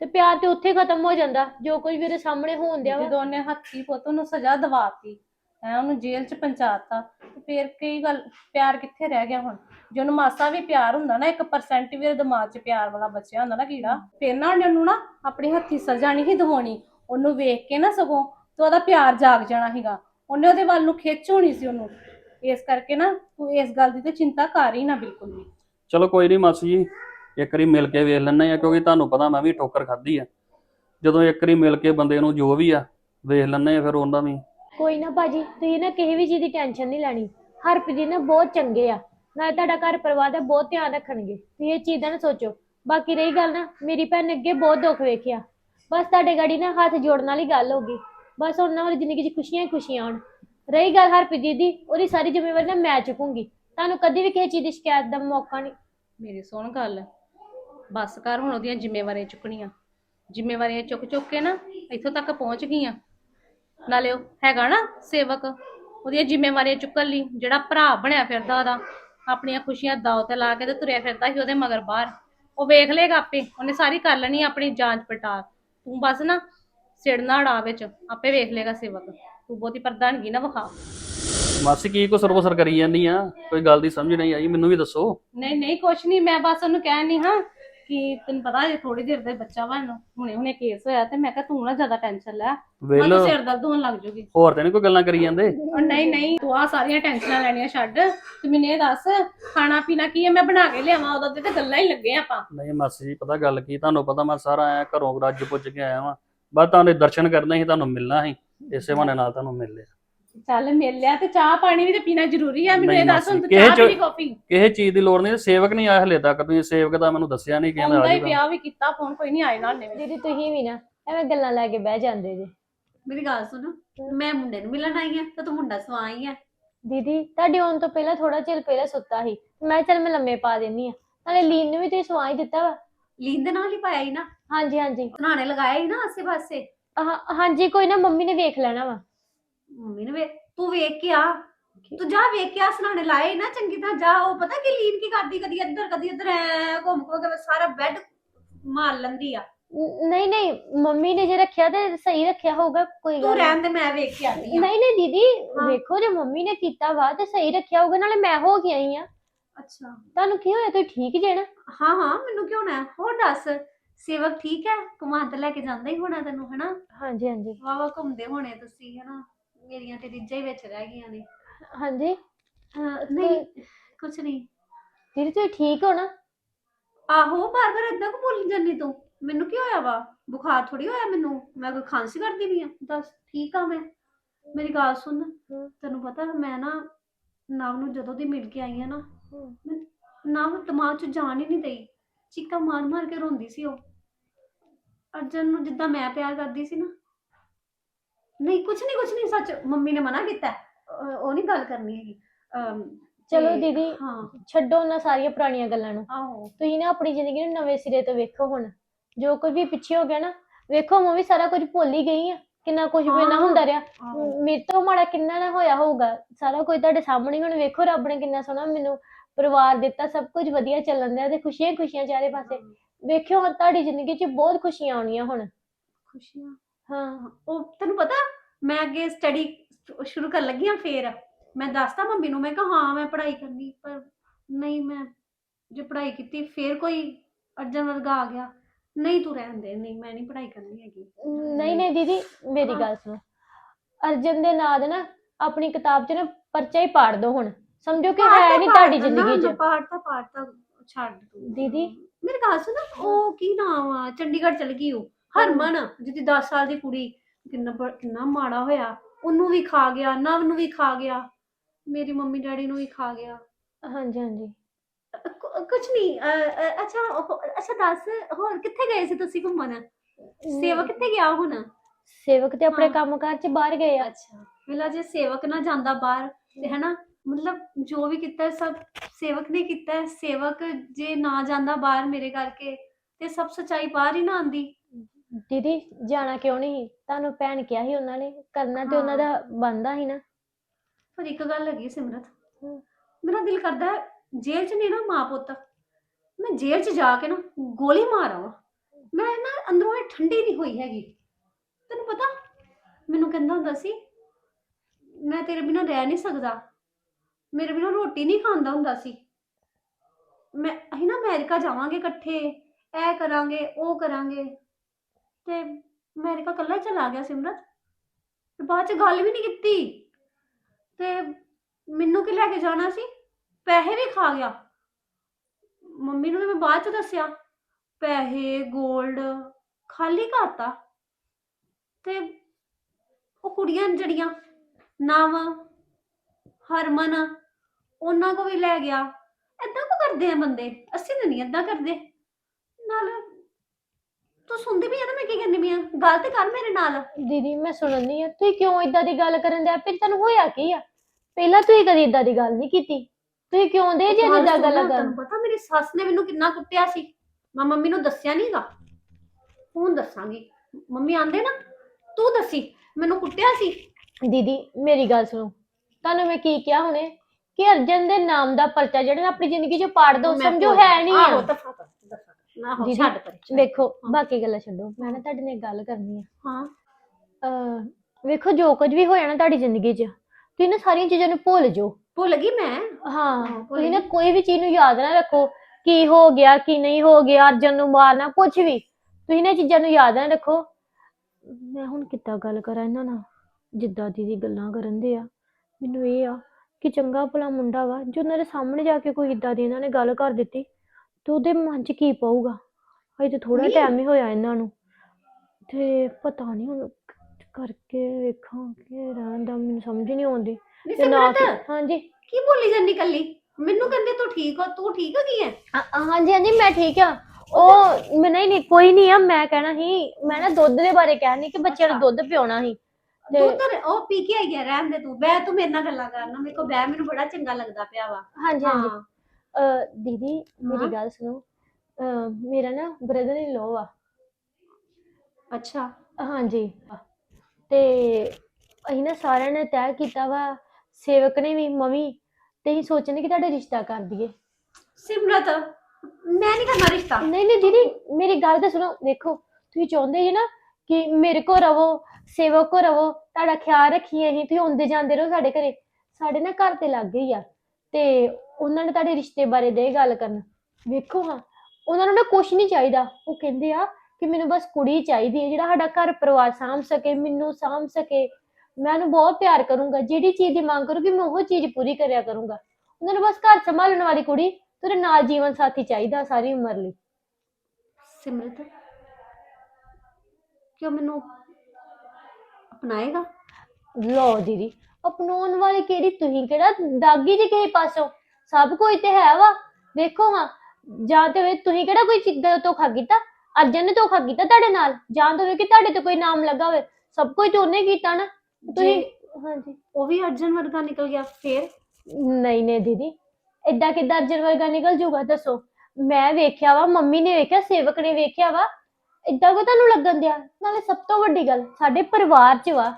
ਤੇ ਪਿਆਰ ਤੇ ਉੱਥੇ ਖਤਮ ਹੋ ਜਾਂਦਾ, ਜੋ ਕੁਝ ਵੀ ਉਹਦੇ ਸਾਹਮਣੇ ਹੋਣ ਦਿਆ ਵਾ। ਜਦੋਂ ਉਹਨੇ ਹੱਥੀ ਪੁੱਤ ਨੂੰ ਸਜ਼ਾ ਦਵਾਤੀ ਹੈ ਉਹਨੂੰ ਜੇਲ੍ਹ 'ਚ ਪਹੁੰਚਾਤਾ, ਤੇ ਫੇਰ ਕੀ ਗੱਲ, ਪਿਆਰ ਕਿੱਥੇ ਰਹਿ ਗਿਆ ਹੁਣ? ਜੇ ਉਹਨੂੰ ਮਾਸਾ ਵੀ ਪਿਆਰ ਹੁੰਦਾ ਨਾ 1% ਵੀ ਉਹਦੇ ਦਿਮਾਗ 'ਚ ਪਿਆਰ ਵਾਲਾ ਬਚਿਆ ਹੁੰਦਾ ਨਾ ਕੀੜਾ, ਫਿਰ ਨਾ ਉਹਨੇ ਉਹਨੂੰ ਨਾ ਆਪਣੀ ਹੱਥੀ ਸਜ਼ਾ ਨਹੀਂ ਸੀ ਦਵਾਉਣੀ, ਉਹਨੂੰ ਵੇਖ ਕੇ ਨਾ ਸਗੋਂ ਤੇ ਉਹਦਾ ਪਿਆਰ ਜਾਗ ਜਾਣਾ ਸੀਗਾ। ਉਹਨੇ ਉਹਦੇ ਵੱਲ ਨੂੰ ਖਿੱਚ ਹੋਣੀ ਸੀ ਉਹਨੂੰ। ਇਸ ਕਰਕੇ ਨਾ ਤੂੰ ਇਸ ਗੱਲ ਦੀ ਤੇ ਚਿੰਤਾ ਕਰ ਹੀ ਨਾ ਬਿਲਕੁਲ ਵੀ। ਚਲੋ ਕੋਈ ਨਹੀਂ ਮਾਸੀ ਜੀ ਇੱਕ ਵਾਰੀ ਮਿਲ ਕੇ ਵੇਖ ਲੈਣੇ ਆ ਕਿਉਂਕਿ ਤੁਹਾਨੂੰ ਪਤਾ ਮੈਂ ਵੀ ਠੋਕਰ ਖਾਧੀ ਆ। ਜਦੋਂ ਇੱਕ ਵਾਰੀ ਮਿਲ ਕੇ ਬੰਦੇ ਨੂੰ ਜੋ ਵੀ ਆ ਵੇਖ ਲੈਣੇ ਆ ਫਿਰ ਉਹਨਾਂ ਵੀ। ਕੋਈ ਨਾ ਭਾਜੀ ਤੁਸੀਂ ਨਾ ਕਿਸੇ ਵੀ ਚੀਜ਼ ਦੀ ਟੈਨਸ਼ਨ ਨਹੀਂ ਲੈਣੀ। ਹਰਪ੍ਰੀਤ ਜੀ ਨਾ ਬਹੁਤ ਚੰਗੇ ਆ। ਨਾਲੇ ਤੁਹਾਡਾ ਘਰ ਪਰਿਵਾਰ ਦਾ ਬਹੁਤ ਧਿਆਨ ਰੱਖਣਗੇ। ਤੁਸੀਂ ਇਹ ਚੀਜ਼ ਦਾ ਨਾ ਸੋਚੋ। ਬਾਕੀ ਰਹੀ ਗੱਲ ਨਾ ਮੇਰੀ ਭੈਣ ਨੇ ਅੱਗੇ ਬਹੁਤ ਦੁੱਖ ਵੇਖਿਆ। ਬਸ ਤੁਹਾਡੇ ਗਾੜੀ ਨਾ ਹੱਥ ਜੋੜਨ ਵਾਲੀ ਗੱਲ ਹੋ ਗਈ। ਬਸ ਉਹਨਾਂ ਵਾਲੀ ਜ਼ਿੰਦਗੀ 'ਚ ਖੁਸ਼ੀਆਂ ਹੀ ਖੁਸ਼ੀਆਂ ਆਉਣ ਰਹੀ ਗੱਲ ਹਰਪ੍ਰੀਤ ਜੀ ਦੀ, ਉਹਦੀ ਸਾਰੀ ਜ਼ਿੰਮੇਵਾਰੀ ਨਾ ਮੈਂ ਚੁੱਕੂੰਗੀ। ਤੁਹਾਨੂੰ ਕਦੀ ਵੀ ਕਿਸੇ ਚੀਜ਼ ਦੀ ਸ਼ਿਕਾਇਤ ਦਾ ਮੌਕਾ ਨਹੀਂ। ਮੇਰੀ ਸੁਣ ਗੱਲ। ਬਸ ਕਰ ਹੁਣ ਉਹਦੀਆਂ ਜ਼ਿੰਮੇਵਾਰੀਆਂ ਚੁੱਕਣੀਆਂ। ਜ਼ਿੰਮੇਵਾਰੀਆਂ ਚੁੱਕ ਚੁੱਕ ਕੇ ਨਾ ਇੱਥੋਂ ਤੱਕ ਪਹੁੰਚ ਗਈਆਂ। ਨਾਲੇ ਉਹ ਹੈਗਾ ਨਾ ਸੇਵਕ, ਉਹਦੀਆਂ ਜ਼ਿੰਮੇਵਾਰੀਆਂ ਚੁੱਕਣ ਲਈ ਜਿਹੜਾ ਭਰਾ ਬਣਿਆ ਫਿਰਦਾ ਉਹਦਾ, ਆਪਣੀਆਂ ਖੁਸ਼ੀਆਂ ਦਾਅ ਤੇ ਲਾ ਕੇ ਤੇ ਤੁਰਿਆ ਫਿਰਦਾ ਸੀ ਉਹਦੇ ਮਗਰ ਬਾਹਰ। ਉਹ ਵੇਖ ਲੇਗਾ ਆਪੇ, ਉਹਨੇ ਸਾਰੀ ਕਰ ਲੈਣੀ ਆ ਆਪਣੀ ਜਾਂਚ ਪੜਤਾਲ ਤੂੰ ਬਸ ਨਾ ਸਿੜਨਾ ਅੜਾ ਵਿੱਚ ਆਪੇ ਵੇਖ ਲੇਗਾ ਸੇਵਕ। ਤੂੰ ਬਹੁਤੀ ਪ੍ਰਧਾਨਗੀ ਨਾ ਵਿਖਾ। ਮਾਸੀ ਕੀ ਕੋ ਸਰਵਸਰ ਕਰੀ ਜਾਂਦੀ ਆ? ਕੋਈ ਗੱਲ ਦੀ ਸਮਝ ਨਹੀਂ ਆਈ ਮੈਨੂੰ ਵੀ ਦੱਸੋ। ਨਹੀਂ ਨਹੀਂ ਕੁਛ ਨਹੀਂ ਮੈਂ ਬਸ ਉਹਨੂੰ ਕਹਿਣ ਨਹੀਂ ਹਾਂ ਕਿ ਤੈਨੂੰ ਪਤਾ ਜੇ ਥੋੜੀ ਦੇਰ ਦੇ ਬੱਚਾ ਵਾ ਇਹਨੂੰ ਹੁਣੇ ਹੁਣੇ ਕੇਸ ਹੋਇਆ ਤੇ ਮੈਂ ਕਿਹਾ ਤੂੰ ਨਾ ਜ਼ਿਆਦਾ ਟੈਨਸ਼ਨ ਲੈ। ਮੈਨੂੰ ਸਿਰ ਦਰਦ ਹੋਣ ਲੱਗ ਜੂਗੀ। ਹੋਰ ਤੇ ਨਹੀਂ ਕੋਈ ਗੱਲਾਂ ਕਰੀ ਜਾਂਦੇ? ਉਹ ਨਹੀਂ ਨਹੀਂ ਤੂੰ ਆ ਸਾਰੀਆਂ ਟੈਨਸ਼ਨਾਂ ਲੈਣੀਆਂ ਛੱਡ ਤੇ ਮੈਨੂੰ ਇਹ ਦੱਸ ਖਾਣਾ ਪੀਣਾ ਕੀ ਹੈ ਮੈਂ ਬਣਾ ਕੇ ਲਿਆਵਾਂ ਤੇ ਤਾਂ ਗੱਲਾਂ ਹੀ ਲੱਗੇ ਆਪਾਂ। ਨਹੀਂ ਮਾਸੀ ਜੀ ਪਤਾ ਗੱਲ ਕੀ ਤੁਹਾਨੂੰ ਪਤਾ ਮੈਂ ਸਾਰਾ ਆਇਆ ਘਰੋਂ ਰੱਜ ਪੁੱਜ ਕੇ ਆਇਆ ਵਾਂ। ਬਸ ਤੁਹਾਨੂੰ ਦਰਸ਼ਨ ਕਰਨੇ ਸੀ ਤੁਹਾਨੂੰ ਮਿਲਣਾ ਸੀ ਇਸੇ ਬਹਾਨੇ ਨਾਲ ਤੁਹਾਨੂੰ ਮਿਲ ਲਿਆ। ਚੱਲ ਮਿਲ ਲਿਆ ਤੇ ਚਾਹ ਪਾਣੀ ਵੀ ਤੇ ਪੀਣਾ ਜ਼ਰੂਰੀ ਆ ਮੈਨੂੰ ਨਹੀਂ ਇਹ ਦੱਸ ਹੁਣ ਮਾਸੀ, ਕਿਸੇ ਚਾਹ ਚ- ਪੀਣੀ ਕਾਫੀ? ਕਿਸੇ ਚੀਜ਼ ਦੀ ਲੋੜ ਨਹੀਂ ਸੇਵਕ ਨਹੀਂ ਆਇਆ ਹਲੇ ਤੱਕ ਤੁਸੀਂ ਸੇਵਕ ਦਾ ਮੈਨੂੰ ਦੱਸਿਆ ਨਹੀਂ ਕਹਿੰਦਾ ਹੁੰਦਾ ਹੀ ਵਿਆਹ ਵੀ ਕੀਤਾ ਫੋਨ ਕੋਈ ਨਹੀਂ ਆਏ ਨਾਲ ਨੇ ਦੀਦੀ ਤੁਸੀਂ ਵੀ ਨਾ ਐਵੇਂ ਗੱਲਾਂ ਲੈ ਕੇ ਬਹਿ ਜਾਂਦੇ ਜੇ। ਮੇਰੀ ਗੱਲ ਸੁਣ ਮੈਂ ਮੁੰਡੇ ਨੂੰ ਮਿਲਣ ਆਈ ਆ ਤੇ ਤੂੰ ਮੁੰਡਾ ਸਵਾ ਆਈ ਆ। ਦੀਦੀ ਤੁਹਾਡੇ ਆਉਣ ਤੋਂ ਪਹਿਲਾਂ ਥੋੜਾ ਚਿਰ ਪਹਿਲਾਂ ਸੁੱਤਾ ਸੀ ਮੈਂ ਕਿਹਾ ਚੱਲ ਮੈਂ ਲੰਮੇ ਪਾ ਦਿੰਨੀ ਆ ਨਾਲੇ ਲੀਨ ਨੂੰ ਵੀ ਤੁਸੀਂ ਸਵਾ ਹੀ ਦਿੱਤਾ ਵਾ। ਲੀਨ ਦੇ ਨਾਲ ਹੀ ਪਾਇਆ ਹੀ ਨਾ? ਹਾਂਜੀ ਹਾਂਜੀ। ਬਣਾਣੇ ਲਗਾਇਆ ਹੀ ਨਾ ਆਸੇ ਪਾਸੇ ਹਾਂ- ਹਾਂਜੀ ਕੋਈ ਨਾ ਮੰਮੀ ਨੇ ਵੇਖ ਲੈਣਾ ਵਾ। ਮੰਮੀ ਨੇ ਵੇ ਤੂੰ ਵੇਖ ਕੇ ਆ। ਤੂੰ ਜਾ ਵੇਖ ਕੇ ਆ ਸਨਾਣੇ ਲਾਏ ਨਾ ਚੰਗੀ ਤਰ੍ਹਾਂ ਜਾ। ਉਹ ਪਤਾ ਕਿ ਲੀਨ ਕੀ ਕਰਦੀ ਕਦੀ ਇੱਧਰ ਕਦੀ ਇੱਧਰ ਐ ਘੁੰਮ ਘੁੰਮ ਕੇ ਸਾਰਾ ਬੈੱਡ ਮਾਰ ਲੈਂਦੀ ਆ। ਨ- ਨਹੀਂ ਨਹੀਂ ਮੰਮੀ ਨੇ ਜੇ ਰੱਖਿਆ ਤੇ ਸਹੀ ਰੱਖਿਆ ਹੋਊਗਾ ਕੋਈ ਤੂੰ ਗੱਲ ਰਹਿਣ ਦੇ ਮੈਂ ਵੇਖ ਕੇ ਆਉਂਦੀ ਆ। ਨਹੀਂ ਨਹੀਂ ਦੀਦੀ ਹਾਂ। ਵੇਖੋ ਜੇ ਮੰਮੀ ਨੇ ਕੀਤਾ ਵਾ ਤੇ ਸਹੀ ਰੱਖਿਆ ਹੋਊਗਾ ਨਾਲੇ ਮੈਂ ਹੋ ਕੇ ਆਈ ਆ। ਅੱਛਾ। ਤੁਹਾਨੂੰ ਕੀ ਹੋਇਆ? ਤੁਸੀਂ ਠੀਕ ਜੇ ਨਾ? ਹਾਂ ਹਾਂ ਮੈਨੂੰ ਕਿਉਂ ਨਾ? ਹੋਰ ਦੱਸ ਸੇਵਕ ਠੀਕ ਹੈ? ਤੇ ਲੈ ਕੇ ਜਾਂਦਾ ਹੀ ਹੋਣਾ ਤੈਨੂੰ ਹਨਾ? ਹਾਂਜੀ ਹਾਂਜੀ। ਵਾਵਾ ਘੁੰਮਦੇ ਹੋਣੇ ਤੁਸੀਂ ਹਨਾ? ਮੇਰੀਆਂ ਤੇ ਰੀਝਾਂ ਹੀ ਵਿੱਚ ਰਹਿ ਗਈਆਂ ਨੇ। ਹਾਂਜੀ। ਅਹ, ਨਹੀਂ ਕੁਛ ਨਹੀਂ। ਦੀਦੀ ਤੁਸੀਂ ਠੀਕ ਹੋ ਨਾ? ਆਹੋ ਬਾਰ ਬਾਰ ਏਦਾਂ ਕੋ ਬੋਲੀ ਜਾਂਦੀ ਤੂੰ। ਮੈਨੂੰ ਕੀ ਹੋਇਆ ਵਾ? ਬੁਖਾਰ ਥੋੜੀ ਹੋਇਆ ਮੈਨੂੰ? ਮੈਂ ਕੋਈ ਖਾਂਸੀ ਕਰਦੀ ਵੀ ਆ? ਦੱਸ ਠੀਕ ਆ ਮੈਂ? ਮੇਰੀ ਗੱਲ ਸੁਣ। ਹਮ। ਤੈਨੂੰ ਪਤਾ ਮੈਂ ਨਾ ਨਵ ਨੂੰ ਜਦੋਂ ਦੀ ਮਿਲ ਕੇ ਆਈ ਆ ਨਾ ਹਮ। ਮੈਂ ਦਿਮਾਗ 'ਚ ਜਾਣ ਹੀ ਨਹੀਂ ਦਈ। ਚੀਕਾਂ ਮਾਰ ਮਾਰ ਕੇ ਰੋਂਦੀ ਸੀ ਉਹ। ਅਰਜਨ ਨੂੰ ਜਿੱਦਾਂ ਮੈਂ ਪਿਆਰ ਕਰਦੀ ਸੀ ਨਾ। ਨਹੀਂ ਕੁਛ ਨਹੀਂ ਕੁਛ ਨਹੀਂ ਸੱਚ ਮੰਮੀ ਨੇ ਮਨਾ ਕੀਤਾ। ਹੈ। ਅਹ ਉਹ ਨਹੀਂ ਗੱਲ ਕਰਨੀ ਹੈਗੀ। ਅਮ, ਚਲੋ ਤੇ- ਦੀਦੀ ਹਾਂ। ਛੱਡੋ ਨਾ ਸਾਰੀਆਂ ਪੁਰਾਣੀਆਂ ਗੱਲਾਂ ਨੂੰ। ਆਹੋ। ਤੁਸੀਂ ਨਾ ਆਪਣੀ ਜ਼ਿੰਦਗੀ ਨੂੰ ਨਵੇਂ ਸਿਰੇ ਤੋਂ ਵੇਖੋ ਹੁਣ। ਜੋ ਕੁਝ ਵੀ ਪਿੱਛੇ ਹੋ ਗਿਆ ਨਾ ਵੇਖੋ ਮੈਂ ਵੀ ਸਾਰਾ ਕੁਝ ਭੁੱਲ ਹੀ ਗਈ ਆ ਕਿੰਨਾ ਕੁਝ ਵੀ ਨਾ ਹਾਂ। ਹੁੰਦਾ ਰਿਹਾ। ਆਹੋ। ਮੇਰੇ ਤੋਂ ਮਾੜਾ ਕਿੰਨਾ ਨਾ ਹੋਇਆ ਹੋਊਗਾ। ਸਾਰਾ ਕੁਝ ਤੁਹਾਡੇ ਸਾਹਮਣੇ ਹੀ ਹੁਣ ਵੇਖੋ ਰੱਬ ਨੇ ਕਿੰਨਾ ਸੋਹਣਾ ਮੈਨੂੰ ਪਰਿਵਾਰ ਦਿੱਤਾ ਸਭ ਕੁਝ ਵਧੀਆ ਚੱਲਣ ਦਿਆ ਤੇ ਖੁਸ਼ੀਆਂ ਹੀ ਖੁਸ਼ੀਆਂ ਚਾਰੇ ਪਾਸੇ। ਵੇਖਿਓ ਹੁਣ ਤੁਹਾਡੀ ਜ਼ਿੰਦਗੀ 'ਚ ਬਹੁਤ ਖੁਸ਼ੀਆਂ ਆਉਣੀਆਂ ਹੁਣ। ਖੁਸ਼ੀਆਂ? ਹਾਂ। ਉਹ ਤੈਨੂੰ ਪਤਾ ਮੈਂ ਅੱਗੇ ਸਟੱਡੀ ਸ਼ੁਰੂ ਕਰਨ ਲੱਗੀ ਆ ਫੇਰ। ਮੈਂ ਦੱਸਤਾ ਮੰਮੀ ਨੂੰ ਮੈਂ ਕਿਹਾ ਹਾਂ ਮੈਂ ਪੜ੍ਹਾਈ ਕਰਨੀ ਪਰ ਨਹੀਂ ਮੈਂ ਜੇ ਪੜ੍ਹਾਈ ਕੀਤੀ ਫੇਰ ਕੋਈ ਅਰਜਨ ਵਰਗਾ ਆ ਗਿਆ। ਨਹੀਂ ਤੂੰ ਰਹਿਣ ਦੇ ਨਹੀਂ ਮੈਂ ਨਹੀਂ ਪੜ੍ਹਾਈ ਕਰਨੀ ਹੈਗੀ। ਨਹੀਂ ਨਹੀਂ ਦੀਦੀ ਮੇਰੀ। ਗੱਲ ਸੁਣੋ। ਅਰਜਨ ਦੇ ਨਾਂ ਦੇ ਨਾ ਆਪਣੀ ਕਿਤਾਬ 'ਚ ਨਾ ਪਰਚਾ ਹੀ ਪਾੜ ਦੋ ਹੁਣ। ਸਮਝੋ ਕਿ ਹੈ ਨਹੀਂ ਤੁਹਾਡੀ ਜ਼ਿੰਦਗੀ 'ਚ। ਪਾੜਤਾ ਪਾੜਤਾ ਛੱਡ ਤੂੰ। ਦੀਦੀ। ਮੇਰੀ ਗੱਲ ਸੁਣ ਉਹ ਕੀ ਨਾਮ ਆ? ਚੰਡੀਗੜ੍ਹ ਚਲ ਗਈ ਉਹ ਹਰਮਨ ਜਿਹਦੀ 10 ਸਾਲ ਦੀ ਕੁੜੀ। ਕਿੰਨਾ ਕਿੰਨਾ ਮਾੜਾ ਹੋਇਆ। ਉਹਨੂੰ ਵੀ ਖਾ ਗਿਆ ਨਵ ਨੂੰ ਵੀ ਖਾ ਗਿਆ। ਮੇਰੀ ਮੰਮੀ ਡੈਡੀ ਨੂੰ ਵੀ ਖਾ ਗਿਆ। ਹਾਂਜੀ ਹਾਂਜੀ। ਕੁ- ਕੁਛ ਨਹੀਂ ਅੱਛਾ ਅੱਛਾ ਦੱਸ ਹੋਰ ਕਿੱਥੇ ਗਏ ਸੀ ਤੁਸੀਂ ਘੁੰਮਣ? ਸੇਵਕ ਕਿੱਥੇ ਗਿਆ ਹੁਣ? ਸੇਵਕ ਤੇ ਆਪਣੇ। ਕੰਮਕਾਰ ਚ ਬਾਹਰ ਗਏ ਆ। ਅੱਛਾ। ਮਿਲਾ ਜੇ ਸੇਵਕ ਨਾ ਜਾਂਦਾ ਬਾਹਰ ਤੇ ਹਨਾ ਮਤਲਬ ਜੋ ਵੀ ਕੀਤਾ ਹੈ ਸਭ ਸੇਵਕ ਨੇ ਕੀਤਾ ਹੈ ਸੇਵਕ ਜੇ ਨਾ ਜਾਂਦਾ ਬਾਹਰ ਮੇਰੇ ਕਰਕੇ ਤੇ ਸਭ ਸਚਾਈ ਬਾਹਰ ਹੀ ਨਾ ਆਂਦੀ ਦੀਦੀ ਜਾਣਾ ਕਿਉਂ ਨਹੀਂ? ਤੁਹਾਨੂੰ ਭੈਣ ਕਿਹਾ ਸੀ ਉਹਨਾਂ ਨੇ ਕਰਨਾ ਤੇ ਉਹਨਾਂ ਦਾ ਬੰਦਾ ਸੀ ਨਾ। ਪਰ ਇੱਕ ਗੱਲ ਹੈਗੀ ਸਿਮਰਤ। ਮੇਰਾ ਦਿਲ ਕਰਦਾ ਹੈ ਜੇਲ੍ਹ 'ਚ ਨਹੀਂ ਨਾ ਮਾਂ ਪੁੱਤ। ਮੈਂ ਜੇਲ੍ਹ 'ਚ ਜਾ ਕੇ ਨਾ ਗੋਲੀ ਮਾਰਾਂ ਵਾਂ। ਮੈਂ ਨਾ ਅੰਦਰੋਂ ਇਹ ਠੰਡੀ ਨਹੀਂ ਹੋਈ ਹੈਗੀ। ਤੈਨੂੰ ਪਤਾ ਮੈਨੂੰ ਕਹਿੰਦਾ ਹੁੰਦਾ ਸੀ ਮੈਂ ਤੇਰੇ ਬਿਨਾਂ ਰਹਿ ਨਹੀਂ ਸਕਦਾ। ਮੇਰੇ ਬਿਨਾਂ ਰੋਟੀ ਨਹੀਂ ਖਾਂਦਾ ਹੁੰਦਾ ਸੀ। ਮੈਂ, ਅਸੀਂ ਨਾ ਅਮਰੀਕਾ ਜਾਵਾਂਗੇ ਇਕੱਠੇ, ਇਹ ਕਰਾਂਗੇ, ਉਹ ਕਰਾਂਗੇ। ਤੇ ਅਮਰੀਕਾ ਇਕੱਲਾ ਹੀ ਚਲਾ ਗਿਆ ਸਿਮਰਤ। ਤੇ ਬਾਅਦ ਚ ਗੱਲ ਵੀ ਨਹੀਂ ਕੀਤੀ। ਤੇ ਮੈਨੂੰ ਕੀ ਲੈ ਕੇ ਜਾਣਾ ਸੀ? ਪੈਸੇ ਵੀ ਖਾ ਗਿਆ। ਮੰਮੀ ਨੂੰ ਤਾਂ ਮੈਂ ਬਾਅਦ ਚ ਦੱਸਿਆ। ਪੈਸੇ 골ਡ ਖਾਲੀ ਕਰਤਾ। ਤੇ ਉਹ ਕੁੜੀਆਂ ਜਿਹੜੀਆਂ, ਨਵ, ਹਰਮਨ ਉਹਨਾਂ ਕੋ ਵੀ ਲੈ ਗਿਆ। ਏਦਾਂ ਕੋ ਕਰਦੇ ਆ ਬੰਦੇ? ਅਸੀਂ ਤਾਂ ਨਹੀਂ ਏਦਾਂ ਕਰਦੇ। ਨਾਲ ਤੂੰ ਸੁਣਦੀ ਵੀ ਆ ਨਾ ਮੈਂ ਕੀ ਕਹਿੰਦੀ ਵੀ ਆ? ਗੱਲ ਤੇ ਕਰ ਮੇਰੇ ਨਾਲ। ਦੀਦੀ ਮੈਂ ਸੁਣਨੀ ਆ। ਤੁਸੀਂ ਕਿਉਂ ਇਦਾਂ ਦੀ ਗੱਲ ਕਰਨ ਦਿਆ ਫਿਰ ਤੁਹਾਨੂੰ ਹੋਇਆ ਕੀ ਆ? ਪਹਿਲਾਂ ਤੁਸੀਂ ਕਦੀ ਇਦਾਂ ਦੀ ਗੱਲ ਨਹੀਂ ਕੀਤੀ। ਤੁਸੀਂ ਕਿਉਂ ਦੇ ਜੇ ਇਦਾਂ ਗੱਲ ਕਰਨ? ਤੈਨੂੰ ਪਤਾ ਮੇਰੀ ਸੱਸ ਨੇ ਮੈਨੂੰ ਕਿੰਨਾ ਕੁੱਟਿਆ ਸੀ। ਮੈਂ ਮੰਮੀ ਨੂੰ ਦੱਸਿਆ ਨਹੀਂਗਾ ਹੁਣ ਦੱਸਾਂਗੀ। ਮੰਮੀ ਆਂਦੇ ਨਾ ਤੂੰ ਦੱਸੀ। ਮੈਨੂੰ ਕੁੱਟਿਆ ਸੀ। ਦੀਦੀ ਮੇਰੀ ਗੱਲ ਸੁਣੋ। ਤੁਹਾਨੂੰ ਮੈਂ ਕੀ ਕਿਹਾ ਹੁਣੇ? ਕਿ ਅਰਜਨ ਦੇ ਨਾਮ ਦਾ ਪਰਚਾ ਜਿਹੜਾ ਨਾ ਆਪਣੀ ਜ਼ਿੰਦਗੀ 'ਚ ਪਾੜ ਦੋ ਮੈਂ ਸਮਝੋ ਹੈ ਨਹੀਂ ਆਹੋ ਆ। ਦਫਾ ਕਰ ਦਫਾ ਕਰ ਨਾ ਹੋ ਦੀਦੀ, ਛੱਡ ਪਰੇ ਛੱਡ। ਵੇਖੋ ਬਾਕੀ ਗੱਲਾਂ ਛੱਡੋ। ਮੈਂ ਨਾ ਤੁਹਾਡੇ ਨਾਲ ਇੱਕ ਗੱਲ ਕਰਨੀ ਆ। ਹਾਂ। ਅਹ ਵੇਖੋ ਜੋ ਕੁਝ ਵੀ ਹੋਇਆ ਨਾ ਤੁਹਾਡੀ ਜ਼ਿੰਦਗੀ 'ਚ ਤੁਸੀਂ ਨਾ ਸਾਰੀਆਂ ਚੀਜ਼ਾਂ ਨੂੰ ਭੁੱਲ ਜਾਓ। ਭੁੱਲ ਗਈ ਮੈਂ? ਹਾਂ ਹਾਂ, ਭੁੱਲ ਤੁਸੀਂ ਨਾ ਗਈ। ਕੋਈ ਵੀ ਚੀਜ਼ ਨੂੰ ਯਾਦ ਨਾ ਰੱਖੋ ਕੀ ਹੋ ਗਿਆ ਕੀ ਨਹੀਂ ਹੋ ਗਿਆ ਅਰਜਨ ਨੂੰ ਮਾਰਨਾ ਕੁਝ ਵੀ। ਤੁਸੀਂ ਨਾ ਇਹ ਚੀਜ਼ਾਂ ਨੂੰ ਯਾਦ ਨਾ ਰੱਖੋ। ਮੈਂ ਹੁਣ ਕਿੱਦਾਂ ਗੱਲ ਕਰਾਂ ਇਹਨਾਂ ਨਾਲ? ਜਿੱਦਾਂ ਦੀਦੀ ਗੱਲਾਂ ਕਰਨ ਦੇ ਆ ਮੈਨੂੰ ਇਹ ਆ ਕਿ ਚੰਗਾ ਭਲਾ ਮੁੰਡਾ ਵਾ ਜੋ ਉਹਨਾਂ ਦੇ ਸਾਹਮਣੇ ਜਾ ਕੇ ਕੋਈ ਇਦਾਂ ਦੀ ਇਹਨਾਂ ਨੇ ਗੱਲ ਕਰ ਦਿੱਤੀ ਤੇ ਉਹਦੇ ਮਨ 'ਚ ਕੀ ਪਊਗਾ? ਹਜੇ ਤਾਂ ਥੋੜਾ। ਟਾਈਮ ਹੀ ਹੋਇਆ ਇਹਨਾਂ ਨੂੰ। ਤੇ ਪਤਾ ਨਹੀਂ ਹੁਣ ਕਰਕੇ ਵੇਖਾਂ ਕਿ ਰਹਿਣ ਦਾ ਮੈਨੂੰ ਸਮਝ ਨਹੀਂ ਆਉਂਦੀ। ਤੇ ਨਾ ਸਿਮਰਤ ਕਿ- ਹਾਂਜੀ। ਕੀ ਬੋਲੀ ਜਾਂਦੀ ਕੱਲੀ ਮੈਨੂੰ ਕਹਿੰਦੇ ਤੂੰ ਠੀਕ ਹੋ ਤੂੰ ਠੀਕ ਹੈ ਹਾਂ- ਹਾਂਜੀ ਹਾਂਜੀ ਮੈਂ ਠੀਕ ਆ। ਉਹ ਮੈਂ ਨਹੀਂ ਨਹੀਂ ਕੋਈ ਨਹੀਂ ਆ ਮੈਂ ਕਹਿਣਾ ਸੀ ਮੈਂ ਨਾ ਦੁੱਧ ਦੇ ਬਾਰੇ ਕਹਿਣੀ ਕਿ ਬੱਚਿਆਂ ਨੂੰ ਦੁੱਧ ਪਿਉਣਾ ਸੀ। ਤੇ ਤੂੰ ਤਾਂ ਉਹ ਪੀ ਕੇ ਆਈ ਹੈ ਰਹਿਣ ਦੇ ਤੂੰ ਬੈ ਤੂੰ ਮੇਰੇ ਨਾਲ ਗੱਲਾਂ ਕਰਨਾ ਮੇਰੇ ਕੋ ਬੈ ਮੈਨੂੰ ਬੜਾ ਚੰਗਾ ਲੱਗਦਾ ਪਿਆ ਵਾ। ਹਾਂਜੀ ਹਾਂਜੀ। ਹਾਂ। ਅਹ ਦੀਦੀ ਹਾਂ? ਮੇਰੀ ਗੱਲ ਸੁਣੋ। ਅਹ ਮੇਰਾ ਨਾ ਬ੍ਰਦਰ ਇਨ ਲੋ ਆ ਅੱਛਾ। ਹਾਂਜੀ। ਤੇ ਅਸੀਂ ਨਾ ਸਾਰਿਆਂ ਨੇ ਤੈਅ ਕੀਤਾ ਵਾ ਸੇਵਕ ਨੇ ਵੀ ਮਮੀ ਤੇ ਅਸੀਂ ਸੋਚਨੇ ਕਿ ਤੁਹਾਡਾ ਰਿਸ਼ਤਾ ਕਰ ਦਈਏ। ਸਿਮਰਤ ਮੈਂ ਨਹੀਂ ਕਰਨਾ ਰਿਸ਼ਤਾ। ਨਹੀਂ ਨਹੀਂ ਦੀਦੀ ਮੇਰੀ ਗੱਲ ਤਾਂ ਸੁਣੋ ਵੇਖੋ ਤੁਸੀਂ ਚਾਹੁੰਦੇ ਜੀ ਨਾ ਕਿ ਮੇਰੇ ਕੋ ਰਵੋ ਸੇਵਕ ਕੋ ਰਵੋ, ਤੁਹਾਡਾ ਖਿਆਲ ਰੱਖੀਏ ਅਸੀਂ, ਤੁਸੀਂ ਆਉਂਦੇ ਜਾਂਦੇ ਰਹੋ ਸਾਡੇ ਘਰੇ। ਸਾਡੇ ਨਾ ਘਰ ਤੇ ਲੱਗ ਗਈ ਆ। ਤੇ ਉਹਨਾਂ ਨੇ ਤੁਹਾਡੇ ਰਿਸ਼ਤੇ ਬਾਰੇ ਦੇ ਗੱਲ ਕਰਨ। ਵੇਖੋ ਹਾਂ, ਉਹਨਾਂ ਨੂੰ ਨਾ ਕੁਝ ਨਹੀਂ ਚਾਹੀਦਾ। ਉਹ ਕਹਿੰਦੇ ਆ ਕਿ ਮੈਨੂੰ ਬਸ ਕੁੜੀ ਚਾਹੀਦੀ ਹੈ, ਜਿਹੜਾ ਸਾਡਾ ਘਰ ਪਰਿਵਾਰ ਸਾਂਭ ਸਕੇ, ਮੈਨੂੰ ਸਾਂਭ ਸਕੇ। ਮੈਂ ਉਹਨੂੰ ਬਹੁਤ ਪਿਆਰ ਕਰੂੰਗਾ। ਜਿਹੜੀ ਚੀਜ਼ ਦੀ ਮੰਗ ਕਰੂਗੀ, ਮੈਂ ਉਹ ਚੀਜ਼ ਪੂਰੀ ਕਰਿਆ ਕਰੂੰਗਾ। ਉਹਨਾਂ ਨੂੰ ਬਸ ਘਰ ਸੰਭਾਲਣ ਵਾਲੀ ਕੁੜੀ ਤੇ ਨਾਲ ਜੀਵਨ ਸਾਥੀ ਚਾਹੀਦਾ ਸਾਰੀ ਉਮਰ ਲਈ। ਸਿਮਰਤ, ਕਿਉਂ ਮੈਨੂੰ ਅਪਣਾਏਗਾ? ਲੋ ਦੀਦੀ ਅਪਣਾਉਣ ਵਾਲੀ ਕਿਹੜੀ ਤੁਸੀਂ ਕਿਹੜਾ ਦਾਗੀ ਜੀ ਕਿਸੇ ਪਾਸੋਂ? ਸਭ ਕੁਝ ਤੇ ਹੈ ਵਾ। ਦੇਖੋ ਹਾਂ ਜਾਂ ਤੇ ਹੋਏ ਤੁਸੀਂ ਕਿਹੜਾ ਕੋਈ ਚੀਜ਼ ਧੋਖਾ ਕੀਤਾ? ਅਰਜਨ ਨੇ ਧੋਖਾ ਕੀਤਾ ਤੁਹਾਡੇ ਨਾਲ। ਜਾਂ ਤਾਂ ਹੋਵੇ ਕਿ ਤੁਹਾਡੇ ਤੇ ਕੋਈ ਨਾਮ ਲੱਗਾ ਹੋਵੇ। ਸਭ ਕੁਝ ਤਾਂ ਉਹਨੇ ਕੀਤਾ ਨਾ। ਤੁਸੀਂ ਹਾਂਜੀ ਉਹ ਵੀ ਅਰਜਨ ਵਰਗਾ ਨਿਕਲ ਗਿਆ ਫੇਰ? ਨਹੀਂ ਨਹੀਂ ਦੀਦੀ ਏਦਾਂ ਕਿੱਦਾਂ ਅਰਜਨ ਵਰਗਾ ਨਿਕਲ ਜੂਗਾ ਦੱਸੋ। ਮੈਂ ਵੇਖਿਆ ਵਾ ਮੰਮੀ ਨੇ ਵੇਖਿਆ ਸੇਵਕ ਨੇ ਵੇਖਿਆ ਵਾ। ਏਦਾਂ ਕੋ ਤੁਹਾਨੂੰ ਲੱਗਣ ਦਿਆ? ਨਾਲੇ ਸਭ ਤੋਂ ਵੱਡੀ ਗੱਲ, ਸਾਡੇ ਪਰਿਵਾਰ 'ਚ ਵਾ,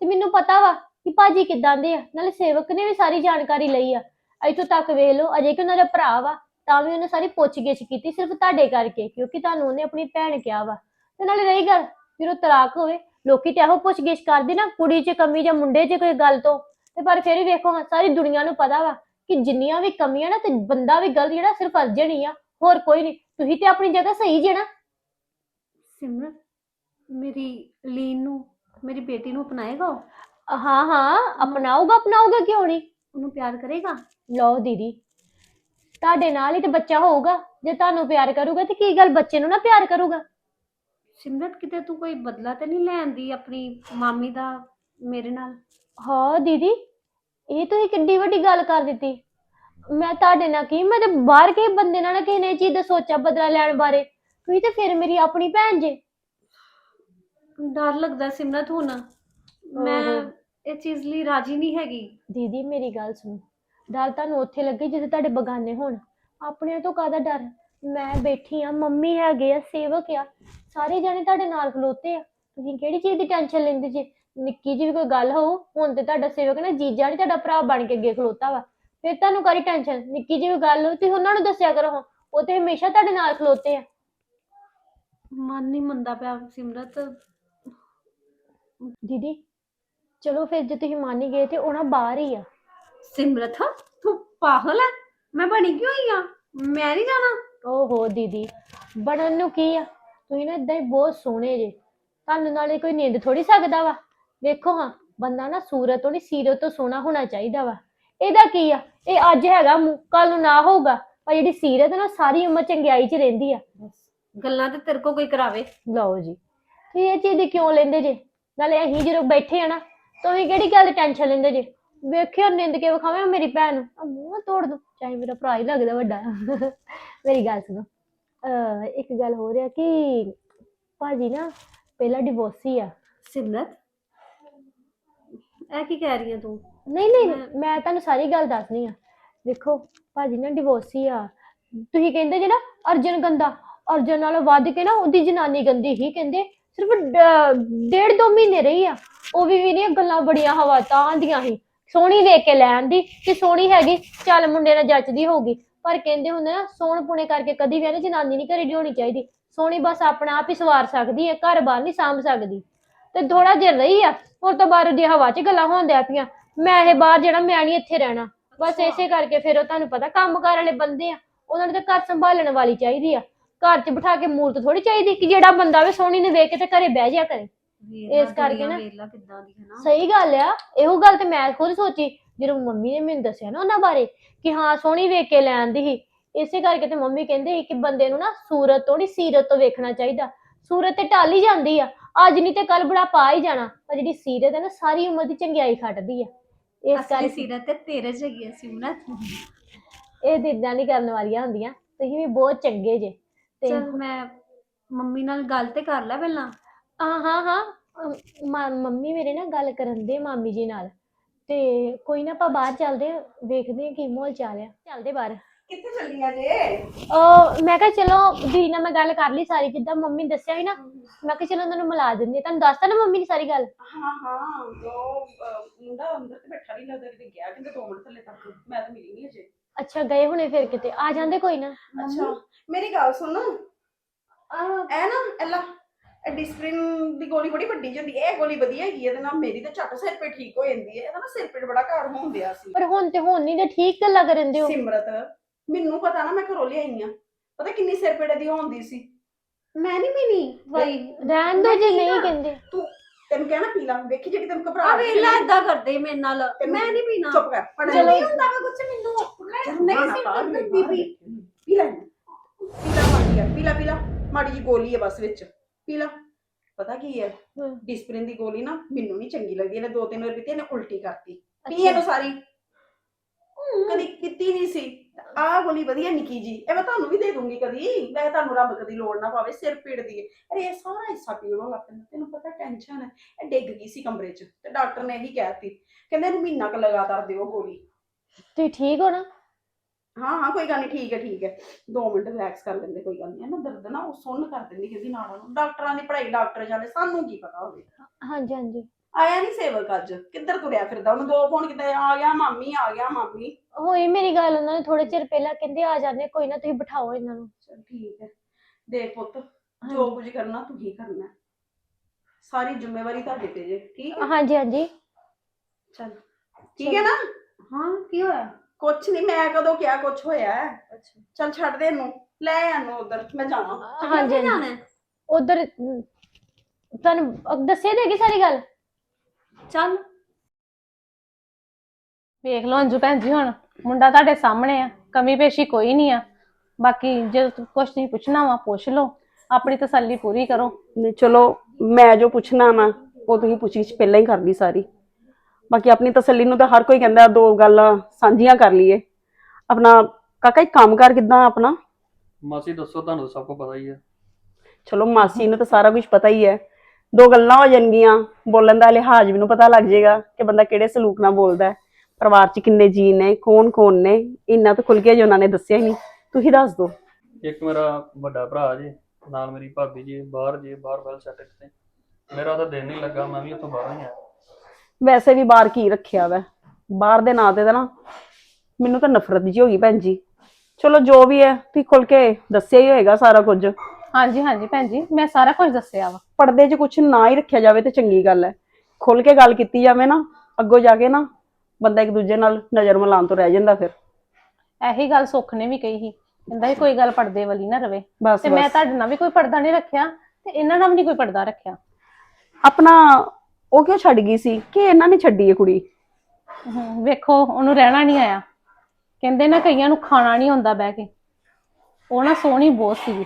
ਤੇ ਮੈਨੂੰ ਪਤਾ ਵਾ ਕਿ ਭਾਜੀ ਕਿੱਦਾਂ ਦੇ ਆ, ਨਾਲੇ ਸੇਵਕ ਨੇ ਵੀ ਸਾਰੀ ਜਾਣਕਾਰੀ ਲਈ ਆ। ਇੱਥੋਂ ਤੱਕ ਵੇਖ ਲਓ, ਅਜੇ ਕਿ ਉਹਨਾਂ ਦਾ ਭਰਾ ਵਾ, ਤਾਂ ਵੀ ਉਹਨੇ ਸਾਰੀ ਪੁੱਛਗਿੱਛ ਕੀਤੀ ਸਿਰਫ ਤੁਹਾਡੇ ਕਰਕੇ, ਕਿਉਂਕਿ ਤੁਹਾਨੂੰ ਉਹਨੇ ਆਪਣੀ ਭੈਣ ਕਿਹਾ ਵਾ। ਤੇ ਨਾਲੇ ਰਹੀ ਗੱਲ, ਫਿਰ ਉਹ ਤਲਾਕ ਹੋਵੇ, ਲੋਕੀ ਤੇ ਇਹੋ ਪੁੱਛਗਿੱਛ ਕਰਦੇ ਨਾ, ਕੁੜੀ 'ਚ ਕਮੀ ਜਾਂ ਮੁੰਡੇ 'ਚ ਕੋਈ ਗੱਲ ਤੋਂ। ਤੇ ਪਰ ਫਿਰ ਵੀ ਵੇਖੋ ਸਾਰੀ ਦੁਨੀਆ ਨੂੰ ਪਤਾ ਵਾ ਕਿ ਜਿੰਨੀਆਂ ਵੀ ਕਮੀਆਂ ਨਾ, ਤੇ ਬੰਦਾ ਵੀ ਗਲਤ ਜਿਹੜਾ ਸਿਰਫ ਅਰਜਨ ਹੀ ਆ, ਹੋਰ ਕੋਈ ਨਹੀਂ। ਤੁਸੀਂ ਤੇ ਆਪਣੀ ਜਗ੍ਹਾ ਸਹੀ ਜੇ ਨਾ ਸਿਮਰਤ ਮੇਰੀ ਲੀਨ ਨੂੰ ਮੇਰੀ ਬੇਟੀ ਨੂੰ ਅਪਣਾਏਗਾ ਉਹ? ਹਾਂ ਹਾਂ ਅਪਣਾਊਗਾ ਅਪਣਾਊਗਾ ਕਿਉਂ ਨਹੀਂ? ਉਹਨੂੰ ਪਿਆਰ ਕਰੇਗਾ? ਲਓ ਦੀਦੀ ਤੁਹਾਡੇ ਨਾਲ ਹੀ ਤੇ ਬੱਚਾ ਹੋਊਗਾ ਜੇ ਤੁਹਾਨੂੰ ਪਿਆਰ ਕਰੂਗਾ ਤੇ ਕੀ ਗੱਲ ਬੱਚੇ ਨੂੰ ਨਾ ਪਿਆਰ ਕਰੂਗਾ? ਸਿਮਰਤ ਕਿਤੇ ਤੂੰ ਕੋਈ ਬਦਲਾ ਤੇ ਨਹੀਂ ਲੈਂਦੀ ਆਪਣੀ ਮਾਮੀ ਦਾ ਮੇਰੇ ਨਾਲ? ਹਾਂ ਦੀਦੀ ਇਹ ਤੁਸੀਂ ਕਿੱਡੀ ਵੱਡੀ ਗੱਲ ਕਰ ਦਿੱਤੀ। ਮੈਂ ਤੁਹਾਡੇ ਨਾਲ ਕੀ ਮੈਂ ਤੇ ਬਾਹਰ ਕੇ ਬੰਦੇ ਨਾਲ ਨਾ ਕਿਸੇ ਨੇ ਇਹ ਚੀਜ਼ ਦਾ ਸੋਚਿਆ ਬਦਲਾ ਲੈਣ ਬਾਰੇ। ਤੁਸੀਂ ਤੇ ਫਿਰ ਮੇਰੀ ਆਪਣੀ ਭੈਣ ਜੇ। ਡਰ ਲੱਗਦਾ ਸਿਮਰਤ ਹੁਣ। ਮੈਂ ਓਹੋ। ਇਹ ਚੀਜ਼ ਲਈ ਰਾਜੀ ਨਹੀਂ ਹੈਗੀ। ਦੀਦੀ ਮੇਰੀ ਗੱਲ ਸੁਣੋ। ਡਰ ਤੁਹਾਨੂੰ ਉੱਥੇ ਲੱਗੇ ਜਿੱਥੇ ਤੁਹਾਡੇ ਬਗਾਨੇ ਹੋਣ। ਆਪਣੇ ਤੋਂ ਕਾਹਦਾ ਡਰ? ਮੈਂ ਬੈਠੀ ਆ ਮੰਮੀ ਹੈਗੇ ਆ ਸੇਵਕ ਆ। ਸਾਰੇ ਜਣੇ ਤੁਹਾਡੇ ਨਾਲ ਖਲੋਤੇ ਆ। ਤੁਸੀਂ ਕਿਹੜੀ ਚੀਜ਼ ਦੀ ਟੈਨਸ਼ਨ ਲੈਂਦੇ ਜੇ? ਨਿੱਕੀ ਜਿਹੀ ਵੀ ਕੋਈ ਗੱਲ ਹੋਊ ਹੁਣ ਤੇ ਤੁਹਾਡਾ ਸੇਵਕ ਨਾ ਜੀਜਾ ਨਹੀਂ ਤੁਹਾਡਾ ਭਰਾ ਬਣ ਕੇ ਅੱਗੇ ਖਲੋਤਾ ਵਾ। ਫਿਰ ਤੁਹਾਨੂੰ ਕਰੀ ਟੈਨਸ਼ਨ ਨਿੱਕੀ ਜਿਹੀ ਵੀ ਗੱਲ ਹੋਊ ਤੁਸੀਂ ਉਹਨਾਂ ਨੂੰ ਦੱਸਿਆ ਕਰੋ ਹਾਂ। ਉਹ ਤੇ ਹਮੇਸ਼ਾ ਤੁਹਾਡੇ ਨਾਲ ਖਲੋਤੇ ਆ। ਮਨ ਨਹੀਂ ਮੰਨਦਾ ਪਿਆ ਸਿਮਰਤ। ਦੀਦੀ ਚਲੋ ਫਿਰ ਜੇ ਤੁਸੀਂ ਮੰਨ ਹੀ ਗਏ ਤੇ ਉਹਨਾਂ ਬਾਹਰ ਹੀ ਆ। ਸਿਮਰਤ ਤੂੰ ਪਾਗਲ ਹੈ ਮੈਂ ਬਣੀ ਕਿਉਂ ਹੋਈ ਆ? ਮੈਂ ਨਹੀਂ ਜਾਣਾ। ਓਹੋ ਦੀਦੀ ਬਣਨ ਨੂੰ ਕੀ ਆ? ਤੁਸੀਂ ਨਾ ਇਦਾਂ ਹੀ ਬਹੁਤ ਸੋਹਣੇ ਜੇ। ਤੁਹਾਨੂੰ ਨਾਲੇ ਕੋਈ ਨਿੰਦ ਥੋੜੀ ਸਕਦਾ ਵਾ। ਵੇਖੋ ਹਾਂ ਬੰਦਾ ਨਾ ਸੂਰਤ ਤੋਂ ਨਹੀਂ ਸੀਰਤ ਤੋਂ ਸੋਹਣਾ ਹੋਣਾ ਚਾਹੀਦਾ ਵਾ। ਇਹਦਾ ਕੀ ਆ? ਇਹ ਅੱਜ ਹੈਗਾ ਕੱਲ ਨੂੰ ਨਾ ਹੋਊਗਾ। ਪਰ ਜਿਹੜੀ ਸੀਰਤ ਆ ਨਾ ਸਾਰੀ ਉਮਰ ਚੰਗਿਆਈ 'ਚ ਰਹਿੰਦੀ ਆ। ਗੱਲਾਂ ਤੇ ਤੇਰੇ ਕੋ ਕੋਈ ਕਰਾਵੇ। ਲਓ ਜੀ। ਤੁਸੀਂ ਇਹ ਚੀਜ਼ ਦੀ ਕਿਉਂ ਲੈਂਦੇ ਜੇ? ਨਾਲੇ ਅਸੀਂ ਜਦੋਂ ਬੈਠੇ ਆ ਨਾ ਤੁਸੀਂ ਕਿਹੜੀ ਗੱਲ ਦੀ ਟੈਨਸ਼ਨ ਲੈਂਦੇ ਜੇ? ਵੇਖਿਓ ਨਿੰਦ ਕੇ ਵਿਖਾਵੇਂ ਮੇਰੀ ਭੈਣ ਨੂੰ। ਆਹ ਮੂੰਹ ਨਾ ਤੋੜ ਦੂੰ। ਚਾਹੇ ਮੇਰਾ ਭਰਾ ਹੀ ਲੱਗਦਾ ਵੱਡਾ। ਮੇਰੀ ਗੱਲ ਸੁਣੋ। ਅਹ ਇੱਕ ਗੱਲ ਹੋ ਰਿਹਾ ਕਿ ਭਾਜੀ ਨਾ ਪਹਿਲਾਂ ਡਿਵੋਰਸੀ ਆ। ਸਿਮਰਤ ਇਹ ਕੀ ਕਹਿ ਰਹੀ ਹੈ ਤੂੰ? ਨਹੀਂ ਨਹੀਂ ਮੈਂ ਤੁਹਾਨੂੰ ਸਾਰੀ ਗੱਲ ਦੱਸਣੀ ਆ। ਵੇਖੋ ਭਾਜੀ ਨਾ ਡਿਵੋਰਸੀ ਆ। ਤੁਸੀਂ ਕਹਿੰਦੇ ਜੇ ਨਾ ਅਰਜਨ ਗੰਦਾ ਅਰਜਨ ਨਾਲੋਂ ਵੱਧ ਕੇ ਨਾ ਉਹਦੀ ਜਨਾਨੀ ਗੰਦੀ ਹੀ ਕਹਿੰਦੇ ਸਿਰਫ ਡ- ਡੇਢ ਦੋ ਮਹੀਨੇ ਰਹੀ ਆ ਉਹ ਵੀ ਵੀ ਨਹੀਂ ਗੱਲਾਂ ਬੜੀਆਂ ਹਵਾ ਤਾਂ ਦੀਆਂ ਸੀ। ਸੋਹਣੀ ਵੇਖ ਕੇ ਲੈਣ ਦੀ ਕਿ ਸੋਹਣੀ ਹੈਗੀ ਚੱਲ ਮੁੰਡੇ ਨਾਲ ਜੱਚਦੀ ਹੋਊਗੀ। ਪਰ ਕਹਿੰਦੇ ਹੁੰਦੇ ਨਾ ਸੋਹਣ ਪੁਣੇ ਕਰਕੇ ਕਦੀ ਵੀ ਨਾ ਜਨਾਨੀ ਨਹੀਂ ਘਰੇ ਹੋਣੀ ਚਾਹੀਦੀ। ਸੋਹਣੀ ਬਸ ਆਪਣਾ ਆਪ ਹੀ ਸਵਾਰ ਸਕਦੀ ਹੈ ਘਰ ਬਾਰ ਨਹੀਂ ਸਾਂਭ ਸਕਦੀ। ਤੇ ਥੋੜਾ ਜਿਹਾ ਰਹੀ ਆ ਉਸ ਤੋਂ ਬਾਅਦ ਦੀ ਹਵਾ 'ਚ ਗੱਲਾਂ ਹੋਣ ਦਿਆ ਪਈਆਂ। ਮੈਂ ਇਹ ਬਾਹਰ ਜਿਹੜਾ ਮੈਂ ਨਹੀਂ ਇੱਥੇ ਰਹਿਣਾ। ਬਸ ਇਸੇ ਕਰਕੇ ਫਿਰ ਉਹ ਤੁਹਾਨੂੰ ਪਤਾ ਕੰਮਕਾਰ ਵਾਲੇ ਬੰਦੇ ਆ ਉਹਨਾਂ ਨੂੰ ਤਾਂ ਘਰ ਸੰਭਾਲਣ ਵਾਲੀ ਚਾਹੀਦੀ ਆ। ਘਰ 'ਚ ਬਿਠਾ ਕੇ ਮੂਰਤ ਥੋੜੀ ਚਾਹੀਦੀ ਕਿ ਜਿਹੜਾ ਬੰਦਾ ਵੇ ਸੋਹਣੀ ਨੂੰ ਵੇਖ ਕੇ ਤੇ ਘਰੇ ਬਹਿ ਜਾ ਕਰੇ। ਇਸ ਕਰਕੇ ਨਾ- ਵੇਲਾ ਕਿੱਦਾਂ ਦੀ ਹੈ ਨਾ। ਸਹੀ ਗੱਲ ਆ ਇਹੋ ਗੱਲ ਤੇ ਮੈਂ ਖੁਦ ਸੋਚੀ ਜਦੋਂ ਮੰਮੀ ਨੇ ਮੈਨੂੰ ਦੱਸਿਆ ਨਾ ਉਹਨਾਂ ਬਾਰੇ ਕਿ ਹਾਂ ਸੋਹਣੀ ਵੇਖ ਕੇ ਲੈਣ ਦੀ ਸੀ ਇਸੇ ਕਰਕੇ ਤੇ ਮੰਮੀ ਕਹਿੰਦੇ ਸੀ ਕਿ ਬੰਦੇ ਨੂੰ ਨਾ ਸੂਰਤ ਤੋਂ ਨਹੀਂ ਸੀਰਤ ਤੋਂ ਵੇਖਣਾ ਚਾਹੀਦਾ। ਸੂਰਤ ਤੇ ਢਲ ਹੀ ਜਾਂਦੀ ਆ ਅੱਜ ਨਹੀਂ ਤੇ ਕੱਲ ਬੜਾ ਪਾ ਹੀ ਜਾਣਾ ਪਰ ਜਿਹੜੀ ਸੀਰਤ ਹੈ ਨਾ ਸਾਰੀ ਉਮਰ ਦੀ ਚੰਗਿਆਈ ਖੱਟਦੀ ਆ। ਇਸ ਕਰਕੇ ਸੀਰਤ ਤੇ ਤੇਰੇ ਹੈਗੀ ਹੈ ਸਿਮਰਤ ਇਹ ਦਿਦਾਂ ਨਹੀਂ ਕਰਨ ਵਾਲੀਆਂ ਹੁੰਦੀਆਂ ਤੁਸੀਂ ਵੀ ਬਹੁਤ ਚੰਗੇ ਜੇ। ਤੇ ਚਲ ਮੈਂ ਮੰਮੀ ਨਾਲ ਗੱਲ ਤੇ ਕਰ ਲੈ ਪਹਿਲਾਂ। ਹਾਂ ਹਾਂ ਹਾਂ। ਅਮ, ਮਾ- ਮੰਮੀ ਮੇਰੇ ਨਾਲ ਗੱਲ ਕਰਨ ਦੇ ਮਾਮੀ ਜੀ ਨਾਲ। ਤੇ ਕੋਈ ਨਾ ਆਪਾਂ ਬਾਹਰ ਚੱਲਦੇ ਆ ਵੇਖਦੇ ਆ ਕੀ ਮਾਹੌਲ ਚੱਲ ਰਿਹਾ ਚੱਲਦੇ ਬਾਹਰ। ਕਿੱਥੇ ਚੱਲੀਆਂ ਜੇ? ਉਹ ਮੈਂ ਕਿਹਾ ਚਲੋ ਦੀਦੀ ਨਾਲ ਮੈਂ ਗੱਲ ਕਰ ਲਈ ਸਾਰੀ ਜਿੱਦਾਂ ਮੰਮੀ ਨੇ ਦੱਸਿਆ ਸੀ ਨਾ। ਮੈਂ ਕਿਹਾ ਚਲੋ ਉਹਨਾਂ ਨੂੰ ਮਿਲਾ ਦਿੰਦੀ ਹਾਂ। ਤੁਹਾਨੂੰ ਦੱਸਤਾ ਨਾ ਮੰਮੀ ਨੇ ਸਾਰੀ ਗੱਲ? ਹਾਂ ਹਾਂ। ਉਹ ਅਹ, ਮੁੰਡਾ ਅੰਦਰ ਤੇ ਬੈਠਾ ਨਹੀਂ ਲੱਗਦਾ ਕਿਤੇ ਗਿਆ ਕਿਤੇ ਦੋ ਮਿੰਟ ਥੱਲੇ ਤੱਕ। ਮੈਂ ਤਾਂ ਮਿਲੀ ਨਹੀਂ ਅਜੇ। ਅੱਛਾ ਗਏ ਹੁਣੇ ਫਿਰ ਕਿਤੇ? ਆ ਜਾਂਦੇ ਕੋਈ ਨਾ? ਅੱਛਾ ਮੇਰੀ ਗੱਲ ਸੁਣ। ਇਹ ਨਾ ਐਲਾ ਇਹ ਡਿਸਪਲਿਨ ਦੀ ਗੋਲੀ ਬੜੀ ਵੱਡੀ ਜਾਂਦੀ ਇਹ ਗੋਲੀ ਵਧੀਆ ਹੈਗੀ ਇਹਦੇ ਨਾਲ ਮੇਰੀ ਤਾਂ ਝੱਟ ਸਿਰ ਪੇ ਠੀਕ ਹੋ ਜਾਂਦੀ ਹੈ ਇਹਦਾ ਨਾ ਸਿਰ ਪੇਟ ਬੜਾ ਘਰ ਹੁੰਦਿਆ ਸੀ। ਪਰ ਹੁਣ ਤੇ ਹੁਣ ਨਹੀਂ ਤੇ ਠੀਕ ਗੱਲਾਂ ਕਰਨ ਦਿਓ ਸਿਮਰਤ ਮੈਨੂੰ ਪਤਾ ਨਾ ਮੈਂ ਘਰੋਂ ਲਿਆਈ ਆ। ਪਤਾ ਕਿੰਨੀ ਸਿਰ ਪੇਟ ਦੀ ਹੁੰਦੀ ਸੀ? ਮੈਂ ਨਹੀਂ ਮਿਲੀ। ਭਾਈ ਰਹਿਣ ਦੋ ਜੇ ਨਹੀਂ। ਕਹਿੰਦੇ। ਤੂੰ ਤੈਨੂੰ ਕਹਿਣਾ ਪੀ ਲਾ ਵੇਖੀ ਜਿਹੜੀ ਤੈਨੂੰ ਘਬਰਾ ਆ ਵੇਲਾ ਇਦਾਂ ਕਰਦੇ ਮੇਰੇ ਨਾਲ। ਮੈਂ ਨਹੀਂ ਪੀਣਾ। ਚੁੱਪ ਕਰ ਪੜ ਚਲੋ ਨਹੀਂ ਹੁੰਦਾ ਵਾ ਕੁਛ ਮੈਨੂੰ ਨਹੀਂ ਨਹੀਂ ਸਿਮਰਤ ਬੀਬੀ ਪੀ ਲੈ। ਪੀ ਲੈ ਮਾੜੀ ਆ ਪੀ ਲੈ ਪੀ ਲੈ। ਮਾੜੀ ਜੀ ਗੋਲੀ ਹੈ ਬਸ ਵਿੱਚ। ਪੀ ਲੈ। ਪਤਾ ਕੀ ਹੈ। ਹਮ। ਡਿਸਪਲਿਨ ਦੀ ਗੋਲੀ ਨਾ ਮੈਨੂੰ ਨਹੀਂ ਚੰਗੀ ਲੱਗਦੀ ਇਹਨੇ ਦੋ ਤਿੰਨ ਵਾਰ ਪੀਤੀ ਇਹਨੇ ਉਲਟੀ ਕਰਤੀ। ਪੀ। ਇਹਨੂੰ ਸਾਰੀ। ਕਦੀ ਕੀਤੀ ਨਹੀਂ ਸੀ। ਆਹ ਗੋਲੀ ਵਧੀਆ ਨਿੱਕੀ ਜੀ ਇਹ ਮੈਂ ਤੁਹਾਨੂੰ ਵੀ ਦੇ ਦੂੰਗੀ ਕਦੀ ਮੈਂ ਤੁਹਾਨੂੰ ਰੱਬ ਕਦੀ ਲੋੜ ਨਾ ਪਾਵੇ ਸਿਰ ਪੀੜ ਦੀ ਹੈ। ਅਰੇ ਇਹ ਸਾਰਾ ਹਿੱਸਾ ਪੀੜੋਂ ਲੱਗ ਪੈਂਦਾ ਤੈਨੂੰ ਪਤਾ ਟੈਨਸ਼ਨ ਹੈ ਇਹ ਡਿੱਗ ਗਈ ਸੀ ਕਮਰੇ 'ਚ ਤੇ ਡਾਕਟਰ ਨੇ ਇਹੀ ਕਹਿਤੀ ਕਹਿੰਦੇ ਇਹਨੂੰ ਮਹੀਨਾ ਕ ਲਗਾਤਾਰ ਦਿਓ ਗੋਲੀ। ਤੁਸੀਂ ਠੀਕ ਹੋ ਨਾ? ਹਾਂ ਹਾਂ ਕੋਈ ਗੱਲ ਨਹੀਂ ਠੀਕ ਹੈ ਠੀਕ ਹੈ 2 ਮਿੰਟ ਰਿਲੈਕਸ ਕਰ ਲੈਂਦੇ ਕੋਈ ਗੱਲ ਨਹੀਂ ਨਾ ਦਰਦ ਨਾ ਉਹ ਸੁੰਨ ਕਰ ਦਿੰਦੀ ਕਹਿੰਦੀ ਨਾੜਾਂ ਨੂੰ ਡਾਕਟਰਾਂ ਦੀ ਪੜ੍ਹਾਈ ਡਾਕਟਰ ਜਾਣੇ ਸਾਨੂੰ ਕੀ ਪਤਾ ਹੋਵੇ। ਹਾਂਜੀ ਹਾਂਜੀ। ਆਇਆ ਨਹੀਂ ਸੇਵਕ ਅੱਜ। ਕਿੱਧਰ ਤੁਰਿਆ ਫਿਰਦਾ? ਉਹਨੂੰ ਦੋ ਫੋਨ ਕਿਤੇ ਆ ਗਿਆ ਮਾਮੀ ਆ ਗਿਆ ਮਾਮੀ। ਹੋਈ ਮੇਰੀ ਗੱਲ ਉਹਨਾਂ ਨੇ ਥੋੜੇ ਚਿਰ ਪਹਿਲਾਂ ਕਹਿੰਦੇ ਆ ਜਾਂਦੇ ਕੋਈ ਨਾ ਤੁਸੀਂ ਬਿਠਾਓ ਇਹਨਾਂ ਨੂੰ। ਚਲ ਠੀਕ ਹੈ। ਦੇਖ ਪੁੱਤ ਜੋ ਕੁਝ ਕਰਨਾ ਤੂੰ ਹੀ ਕਰਨਾ। ਹੈ। ਸਾਰੀ ਜ਼ਿੰਮੇਵਾਰੀ ਤੁਹਾਡੇ ਤੇ ਜੇ ਠੀਕ ਹੈ? ਹਾਂਜੀ ਹਾਂਜੀ। ਚਲ ਠੀਕ ਹੈ ਨਾ? ਹਾਂ ਕੀ ਹੋਇਆ? ਕੁਛ ਨਹੀਂ ਮੈਂ ਕਦੋਂ ਕਿਹਾ ਕੁਛ ਹੋਇਆ ਹੈ। ਚਲ ਛੱਡ ਦੇ ਇਹਨੂੰ। ਲੈ ਇਹਨੂੰ ਉਧਰ ਮੈਂ ਜਾਣਾ ਹਾਂਜੀ ਜਾਣਾ ਹਾਂਜੀ। ਹੈ? ਉਧਰ ਤੁਹਾਨੂੰ ਅਹ ਦੱਸੇ ਦੇਗੀ ਸਾਰੀ ਗੱਲ? ਚੱਲ। ਵੇਖ ਲਓ ਅੰਜੂ ਭੈਣ ਜੀ ਹੁਣ ਮੁੰਡਾ ਤੁਹਾਡੇ ਸਾਹਮਣੇ ਆ ਕਮੀ ਪੇਸ਼ੀ ਕੋਈ ਨਹੀਂ ਆ। ਬਾਕੀ ਜੇ ਕੁਝ ਨਹੀਂ ਪੁੱਛਣਾ ਵਾ ਪੁੱਛ ਲਓ। ਆਪਣੀ ਤਸੱਲੀ ਪੂਰੀ ਕਰੋ। ਨਹੀਂ ਚਲੋ ਮੈਂ ਜੋ ਪੁੱਛਣਾ ਵਾ ਉਹ ਤੁਸੀਂ ਪੁੱਛੀ ਪਹਿਲਾਂ ਹੀ ਕਰ ਲਈ ਸਾਰੀ। ਬਾਕੀ ਆਪਣੀ ਤਸੱਲੀ ਨੂੰ ਤਾਂ ਹਰ ਕੋਈ ਕਹਿੰਦਾ ਦੋ ਗੱਲਾਂ ਸਾਂਝੀਆਂ ਕਰ ਲਈਏ। ਆਪਣਾ ਕਾਕਾ ਇੱਕ ਕੰਮ ਕਰ ਕਿਦਾਂ ਆਪਣਾ? ਮਾਸੀ ਦੱਸੋ ਤੁਹਾਨੂੰ ਸਭ ਕੁਝ ਪਤਾ ਹੀ ਹੈ ਚਲੋ ਮਾਸੀ ਨੂੰ ਤਾਂ ਸਾਰਾ ਕੁਝ ਪਤਾ ਹੀ ਹੈ ਦੋ ਗੱਲਾਂ ਹੋ ਜਾਣਗੀਆਂ। ਬੋਲਣ ਦਾ ਲਿਹਾਜ਼ ਵੀ ਨੂੰ ਪਤਾ ਲੱਗ ਜਾਏਗਾ ਕਿ ਬੰਦਾ ਕਿਹੜੇ ਸਲੂਕ ਨਾਲ ਬੋਲਦਾ ਹੈ। ਪਰਿਵਾਰ 'ਚ ਕਿੰਨੇ ਜੀ ਨੇ ਕੌਣ ਕੌਣ ਨੇ ਇੰਨਾ ਤਾਂ ਖੁੱਲ ਕੇ ਜੋ ਉਹਨਾਂ ਨੇ ਦੱਸਿਆ ਹੀ ਨਹੀਂ। ਤੁਸੀਂ ਦੱਸ ਦਿਓ। ਇੱਕ ਮੇਰਾ ਵੱਡਾ ਭਰਾ ਜੀ ਨਾਲ ਮੇਰੀ ਭਾਬੀ ਜੀ ਬਾਹਰ ਜੀ ਬਾਹਰ ਵੈਲ ਸੈਟ ਤੇ। ਮੇਰਾ ਤਾਂ ਦਿਨ ਨਹੀਂ ਲੱਗਾ ਮੈਂ ਵੀ ਉੱਥੋਂ ਬਾਹਰੋਂ ਹੀ ਆਇਆ। ਵੈਸੇ ਵੀ ਬਾਹਰ ਕੀ ਰੱਖਿਆ ਵੈ? ਬਾਹਰ ਦੇ ਨਾਂ ਤੇ ਤਾਂ ਨਾ ਮੈਨੂੰ ਤਾਂ ਨਫ਼ਰਤ ਜੀ ਹੋ ਗਈ ਭੈਣ ਜੀ। ਚਲੋ ਜੋ ਵੀ ਹੈ ਤੁਸੀਂ ਖੁੱਲ ਕੇ ਦੱਸਿਆ ਹੀ ਹੋਏਗਾ ਸਾਰਾ ਕੁਝ। ਹਾਂਜੀ ਹਾਂਜੀ ਭੈਣ ਜੀ ਮੈਂ ਸਾਰਾ ਕੁਝ ਦੱਸਿਆ ਵਾ। ਪਰਦੇ 'ਚ ਕੁਝ ਨਾ ਹੀ ਰੱਖਿਆ ਜਾਵੇ ਤੇ ਚੰਗੀ ਗੱਲ ਹੈ। ਖੁੱਲ ਕੇ ਗੱਲ ਕੀਤੀ ਜਾਵੇ ਨਾ ਅੱਗੋਂ ਜਾ ਕੇ ਨਾ ਬੰਦਾ ਇੱਕ ਦੂਜੇ ਨਾਲ ਨਜ਼ਰ ਮਿਲਾਉਣ ਤੋਂ ਰਹਿ ਜਾਂਦਾ ਫਿਰ। ਇਹੀ ਗੱਲ ਸੁੱਖ ਨੇ ਵੀ ਕਹੀ ਸੀ ਕਹਿੰਦਾ ਸੀ ਕੋਈ ਗੱਲ ਪਰਦੇ ਵਾਲੀ ਨਾ ਰਵੇ। ਬਸ ਤੇ ਮੈਂ ਬਸ। ਤੁਹਾਡੇ ਨਾਲ ਵੀ ਕੋਈ ਪਰਦਾ ਨਹੀਂ ਰੱਖਿਆ ਤੇ ਇਹਨਾਂ ਨਾਲ ਵੀ ਨਹੀਂ ਕੋਈ ਪਰਦਾ ਰੱਖਿਆ। ਆਪਣਾ ਉਹ ਕਿਉਂ ਛੱਡ ਗਈ ਸੀ? ਕਿ ਇਹਨਾਂ ਨੇ ਛੱਡੀ ਹੈ ਕੁੜੀ? ਹਮ, ਵੇਖੋ ਉਹਨੂੰ ਰਹਿਣਾ ਨਹੀਂ ਆਇਆ। ਕਹਿੰਦੇ ਨਾ ਕਈਆਂ ਨੂੰ ਖਾਣਾ ਨਹੀਂ ਹੁੰਦਾ ਬਹਿ ਕੇ। ਉਹ ਨਾ ਸੋਹਣੀ ਬਹੁਤ ਸੀ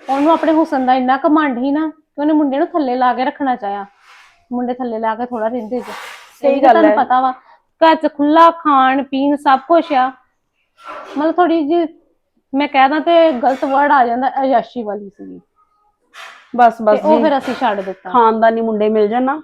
ਉਹਨੂੰ ਆਪਣੇ ਹੁਸਨ ਦਾ ਇੰਨਾ ਘਮੰਡ ਸੀ ਨਾ ਕਿ ਉਹਨੇ ਮੁੰਡੇ ਨੂੰ ਥੱਲੇ ਲਾ ਕੇ ਰੱਖਣਾ ਚਾਹਿਆ। ਮੁੰਡੇ ਥੱਲੇ ਲਾ ਕੇ ਥੋੜਾ ਰਹਿੰਦੇ ਜੀ। ਸਹੀ ਗੱਲ ਹੈ। ਪਤਾ ਵਾ ਘਰ ਚ ਖੁੱਲਾ ਖਾਣ ਪੀਣ ਸਭ ਕੁਝ ਆ। ਮਤਲਬ ਥੋੜੀ ਜੀ ਮੈਂ ਕਹਿਦਾ ਤੇ ਗਲਤ ਵਰਡ ਆ ਜਾਂਦਾ ਅਯਾਸ਼ੀ ਵਾਲੀ ਸੀ ਬਸ ਬਸ ਉਹ ਜੀ। ਫਿਰ ਅਸੀਂ ਛੱਡ ਦਿੱਤਾ। ਖਾਨਦਾਨੀ ਮੁੰਡੇ ਮਿਲ ਜਾਣ ਨਾ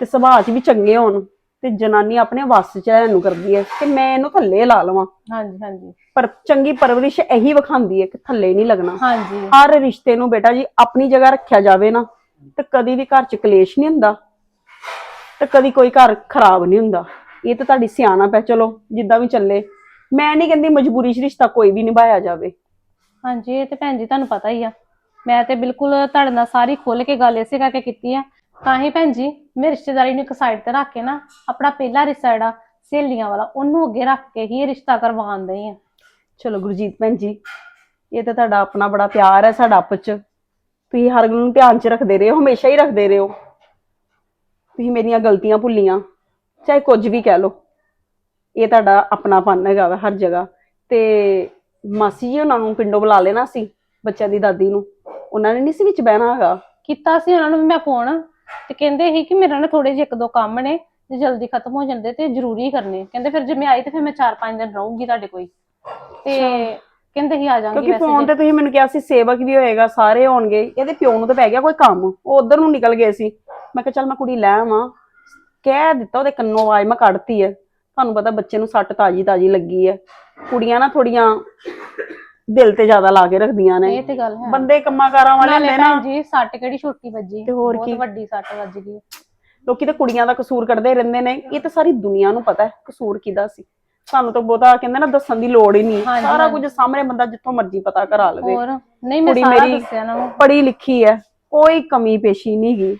ਤੇ ਸੁਭਾਅ 'ਚ ਵੀ ਚੰਗੇ ਹੋਣ। ਤੇ ਜਨਾਨੀ ਆਪਣੇ ਵੱਸ 'ਚ ਰਹਿਣ ਨੂੰ ਕਰਦੀ ਹੈ ਕਿ ਮੈਂ ਇਹਨੂੰ ਥੱਲੇ ਲਾ ਲਵਾਂ। ਹਾਂਜੀ ਹਾਂਜੀ। ਪਰ ਚੰਗੀ ਪਰਵਰਿਸ਼ ਇਹੀ ਵਿਖਾਉਂਦੀ ਹੈ ਕਿ ਥੱਲੇ ਨਹੀਂ ਲੱਗਣਾ। ਹਾਂਜੀ। ਹਰ ਰਿਸ਼ਤੇ ਨੂੰ ਬੇਟਾ ਜੀ ਆਪਣੀ ਜਗ੍ਹਾ ਰੱਖਿਆ ਜਾਵੇ ਨਾ ਤੇ ਕਦੀ ਵੀ ਘਰ 'ਚ ਕਲੇਸ਼ ਨਹੀਂ ਹੁੰਦਾ ਤੇ ਕਦੀ ਕੋਈ ਘਰ ਖਰਾਬ ਨਹੀਂ ਹੁੰਦਾ। ਇਹ ਤਾਂ ਤੁਹਾਡੀ ਸਿਆਣਪ ਹੈ ਚਲੋ ਜਿੱਦਾਂ ਵੀ ਚੱਲੇ। ਮੈਂ ਨਹੀਂ ਕਹਿੰਦੀ ਮਜਬੂਰੀ 'ਚ ਰਿਸ਼ਤਾ ਕੋਈ ਵੀ ਨਿਭਾਇਆ ਜਾਵੇ। ਹਾਂਜੀ ਇਹ ਤੇ ਭੈਣ ਜੀ ਤੁਹਾਨੂੰ ਪਤਾ ਹੀ ਆ। ਮੈਂ ਤੇ ਬਿਲਕੁਲ ਤੁਹਾਡੇ ਨਾਲ ਸਾਰੀ ਖੁੱਲ ਕੇ ਗੱਲ ਇਸੇ ਕਰਕੇ ਕੀਤੀ ਆ ਤਾਂ ਹੀ ਭੈਣ ਜੀ ਮੈਂ ਰਿਸ਼ਤੇਦਾਰੀ ਨੂੰ ਇੱਕ ਸਾਈਡ ਤੇ ਰੱਖ ਕੇ ਨਾ ਆਪਣਾ ਪਹਿਲਾ ਰਿਸ਼ਤਾ ਜਿਹੜਾ ਸਹੇਲੀਆਂ ਵਾਲਾ ਉਹਨੂੰ ਅੱਗੇ ਰੱਖ ਕੇ ਹੀ ਇਹ ਰਿਸ਼ਤਾ ਕਰਵਾਉਣ ਦਈ ਆ ਚਲੋ ਗੁਰਜੀਤ ਭੈਣ ਜੀ ਇਹ ਤਾਂ ਤੁਹਾਡਾ ਆਪਣਾ ਬੜਾ ਪਿਆਰ ਹੈ ਸਾਡਾ ਆਪਸ 'ਚ। ਤੁਸੀਂ ਹਰ ਗੱਲ ਨੂੰ ਧਿਆਨ 'ਚ ਰੱਖਦੇ ਰਹੇ ਹੋ ਹਮੇਸ਼ਾ ਹੀ ਰੱਖਦੇ ਰਹੇ। ਹੋ ਤੁਸੀਂ ਮੇਰੀਆਂ ਗਲਤੀਆਂ ਭੁੱਲੀਆਂ ਚਾਹੇ ਕੁਝ ਵੀ ਕਹਿ ਲਓ। ਇਹ ਤੁਹਾਡਾ ਆਪਣਾਪਨ ਹੈਗਾ ਵਾ ਹਰ ਜਗ੍ਹਾ। ਤੇ ਮਾਸੀ ਜੀ ਉਹਨਾਂ ਨੂੰ ਪਿੰਡੋਂ ਬੁਲਾ ਲੈਣਾ ਸੀ ਬੱਚਿਆਂ ਦੀ ਦਾਦੀ ਨੂੰ। ਉਹਨਾਂ ਨੇ ਨਹੀਂ ਸੀ ਵਿੱਚ ਬਹਿਣਾ ਹੈਗਾ। ਕੀਤਾ ਸੀ ਉਹਨਾਂ ਨੂੰ ਵੀ ਮੈਂ ਫੋਨ। ਤੇ ਕਹਿੰਦੇ ਸੀ ਕਿ ਮੇਰਾ ਨਾ ਥੋੜੇ ਜਿਹੇ ਇੱਕ ਦੋ ਕੰਮ ਨੇ ਜੇ ਜਲਦੀ ਖਤਮ ਹੋ ਜਾਂਦੇ ਤੇ ਜ਼ਰੂਰੀ ਕਰਨੇ। ਕਹਿੰਦੇ ਫਿਰ ਜੇ ਮੈਂ ਆਈ ਤੇ ਫਿਰ ਮੈਂ 4-5 ਦਿਨ ਰਹੂੰਗੀ ਤੁਹਾਡੇ ਕੋਈ ਤੇ ਕਹਿੰਦੇ ਹੀ ਆ ਜਾਾਂਗੀ ਕਿਉਂਕਿ ਫੋਨ ਤੇ। ਤੁਸੀਂ ਮੈਨੂੰ ਕਿਹਾ ਸੀ ਸੇਵਕ ਵੀ ਹੋਏਗਾ ਸਾਰੇ ਹੋਣਗੇ ਇਹਦੇ ਪਿਓ ਨੂੰ ਤਾਂ ਪੈ ਗਿਆ ਕੋਈ ਕੰਮ। ਉਹ ਉਧਰ ਨੂੰ ਨਿਕਲ ਗਏ ਸੀ। ਮੈਂ ਕਿਹਾ ਚੱਲ ਮੈਂ ਕੁੜੀ ਲੈ ਆਵਾਂ। ਕਹਿ ਦਿੱਤਾ ਉਹਦੇ ਕੰਨੋਂ ਆਵਾਜ਼ ਮੈਂ ਕੱਢਤੀ ਹੈ। ਤੁਹਾਨੂੰ ਪਤਾ ਬੱਚੇ ਨੂੰ ਸੱਟ ਤਾਜੀ ਤਾਜੀ ਲੱਗੀ ਹੈ। ਕੁੜੀਆਂ ਨਾ ਥੋੜੀਆਂ ਦਿਲ ਤੇ ਜ਼ਿਆਦਾ ਲਾ ਕੇ ਰੱਖਦੀਆਂ ਨੇ। ਇਹ ਤੇ ਗੱਲ ਹੈ। ਬੰਦੇ ਕੰਮਾਂ ਕਾਰਾਂ ਵਾਲੇ ਨਾਲੇ ਹੁੰਦੇ ਨਾ। ਜੀ ਸੱਟ ਕਿਹੜੀ ਛੋਟੀ ਵੱਜੀ? ਤੇ ਹੋਰ ਬਹੁਤ ਕੀ। ਵੱਡੀ ਸੱਟ ਵੱਜ ਗਈ। ਲੋਕੀ ਤਾਂ ਕੁੜੀਆਂ ਦਾ ਕਸੂਰ ਕੱਢਦੇ ਰਹਿੰਦੇ ਨੇ। ਇਹ ਤਾਂ ਸਾਰੀ ਦੁਨੀਆ ਨੂੰ ਪਤਾ ਹੈ ਕਸੂਰ ਕਿਹਦਾ ਸੀ। ਸਾਨੂੰ ਤਾਂ ਬਹੁਤਾ ਕਹਿੰਦੇ ਨਾ ਦੱਸਣ ਦੀ ਲੋੜ ਹੀ ਨਹੀਂ। ਹਾਂਜੀ, ਸਾਰਾ। ਕੁਝ ਸਾਹਮਣੇ ਬੰਦਾ ਜਿੱਥੋਂ ਮਰਜ਼ੀ ਪਤਾ ਕਰਾ ਲਵੇ। ਹੋਰ? ਨਹੀਂ ਮੈਂ ਕੁੜੀ ਸਾਰਾ ਮੇਰੀ- ਦੱਸਿਆ ਨੂੰ। ਪੜ੍ਹੀ ਲਿਖੀ ਹੈ। ਕੋਈ ਕਮੀ ਪੇਸ਼ੀ ਨਹੀਂ ਗਈ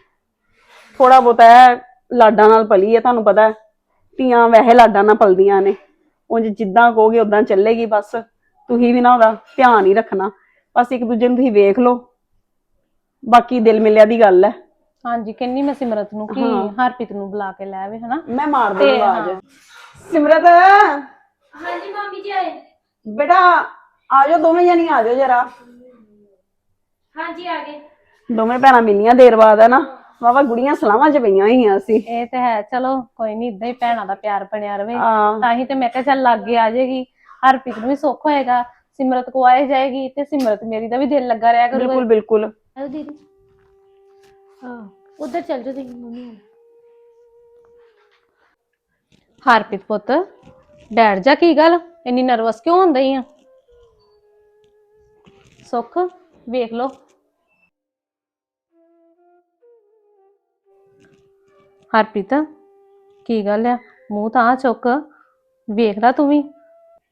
ਥੋੜਾ ਬਹੁਤਾ ਹੈ ਲਾਡਾਂ ਨਾਲ ਪਲੀ ਹੈ ਤੁਹਾਨੂੰ ਪਤਾ ਹੈ। ਧੀਆਂ ਵੈਸੇ ਲਾਡਾਂ ਨਾਲ ਪਲਦੀਆਂ ਨੇ। ਉਂਝ ਜਿੱਦਾਂ ਕਹੋਗੇ ਉਦਾਂ ਚੱਲੇਗੀ ਬਸ। ਤੁਸੀਂ ਵੀ ਨਾ ਉਹਦਾ ਧਿਆਨ ਹੀ ਰੱਖਣਾ। ਬਸ ਇੱਕ ਦੂਜੇ ਨੂੰ ਤੁਸੀਂ ਵੇਖ ਲਓ। ਬਾਕੀ ਦਿਲ ਮਿਲਿਆ ਦੀ ਗੱਲ ਹੈ ਹਾਂਜੀ ਕਹਿੰਨੀ ਮੈਂ ਸਿਮਰਤ ਨੂੰ ਕਿ ਹਾਂ। ਹਰਪ੍ਰੀਤ ਨੂੰ ਬੁਲਾ ਕੇ ਲੈ ਆਵੇ ਹਨਾ? ਮੈਂ ਮਾਰ ਤੇ ਦੇ ਆਵਾਜ਼। ਹਾਂ। ਸਿਮਰਤ! ਹਾਂਜੀ ਮੰਮੀ ਜੀ ਆਏ। ਬੇਟਾ ਆ ਜਾਓ ਦੋਵੇਂ ਜਣੀ ਆ ਜਾਓ ਜਰਾ। ਹਾਂਜੀ ਆ ਗਏ। ਦੋਵੇਂ ਭੈਣਾਂ ਮਿਲੀਆਂ ਦੇਰ ਬਾਅਦ ਹੈ ਨਾ ਵਾਵਾ ਗੁੜੀਆਂ ਸਲਾਵਾਂ ਚ ਪਈਆਂ ਹੋਈਆਂ ਸੀ ਇਹ ਤੇ ਹੈ ਚਲੋ ਕੋਈ ਨਹੀਂ ਇਦਾਂ ਹੀ ਭੈਣਾਂ ਦਾ ਪਿਆਰ ਬਣਿਆ ਰਵੇ। ਆ ਤਾਂ ਹੀ ਤੇ ਮੈਂ ਕਿਹਾ ਚੱਲ ਲਾਗੇ ਆ ਜਾਏਗੀ ਹਰਪ੍ਰੀਤ ਨੂੰ ਵੀ ਸੁੱਖ ਹੋਏਗਾ ਸਿਮਰਤ ਕੋ ਆਏ ਜਾਏਗੀ ਤੇ ਸਿਮਰਤ ਮੇਰੀ ਦਾ ਵੀ ਦਿਲ ਲੱਗਾ ਰਿਹਾ ਕਰੂਗਾ। ਬਿਲਕੁਲ ਬਿਲਕੁਲ। ਹੈਲੋ ਦੀਦੀ। ਹਾਂ। ਉਧਰ ਚੱਲ ਜਾਓ ਤੁਸੀਂ ਮੰਮੀ ਨਾਲ ਹਰਪ੍ਰੀਤ ਪੁੱਤ ਡੈਡ ਜਾ ਕੀ ਗੱਲ? ਇੰਨੀ ਨਰਵਸ ਕਿਉਂ ਹੁੰਦਾ ਹੀ ਆ? ਸੁੱਖ ਵੇਖ ਲੋ ਹਰਪ੍ਰੀਤ ਕੀ ਗੱਲ ਆ? ਮੂੰਹ ਤਾਂ ਆ ਚੁੱਕ। ਵੇਖ ਲੈ ਤੂੰ ਵੀ।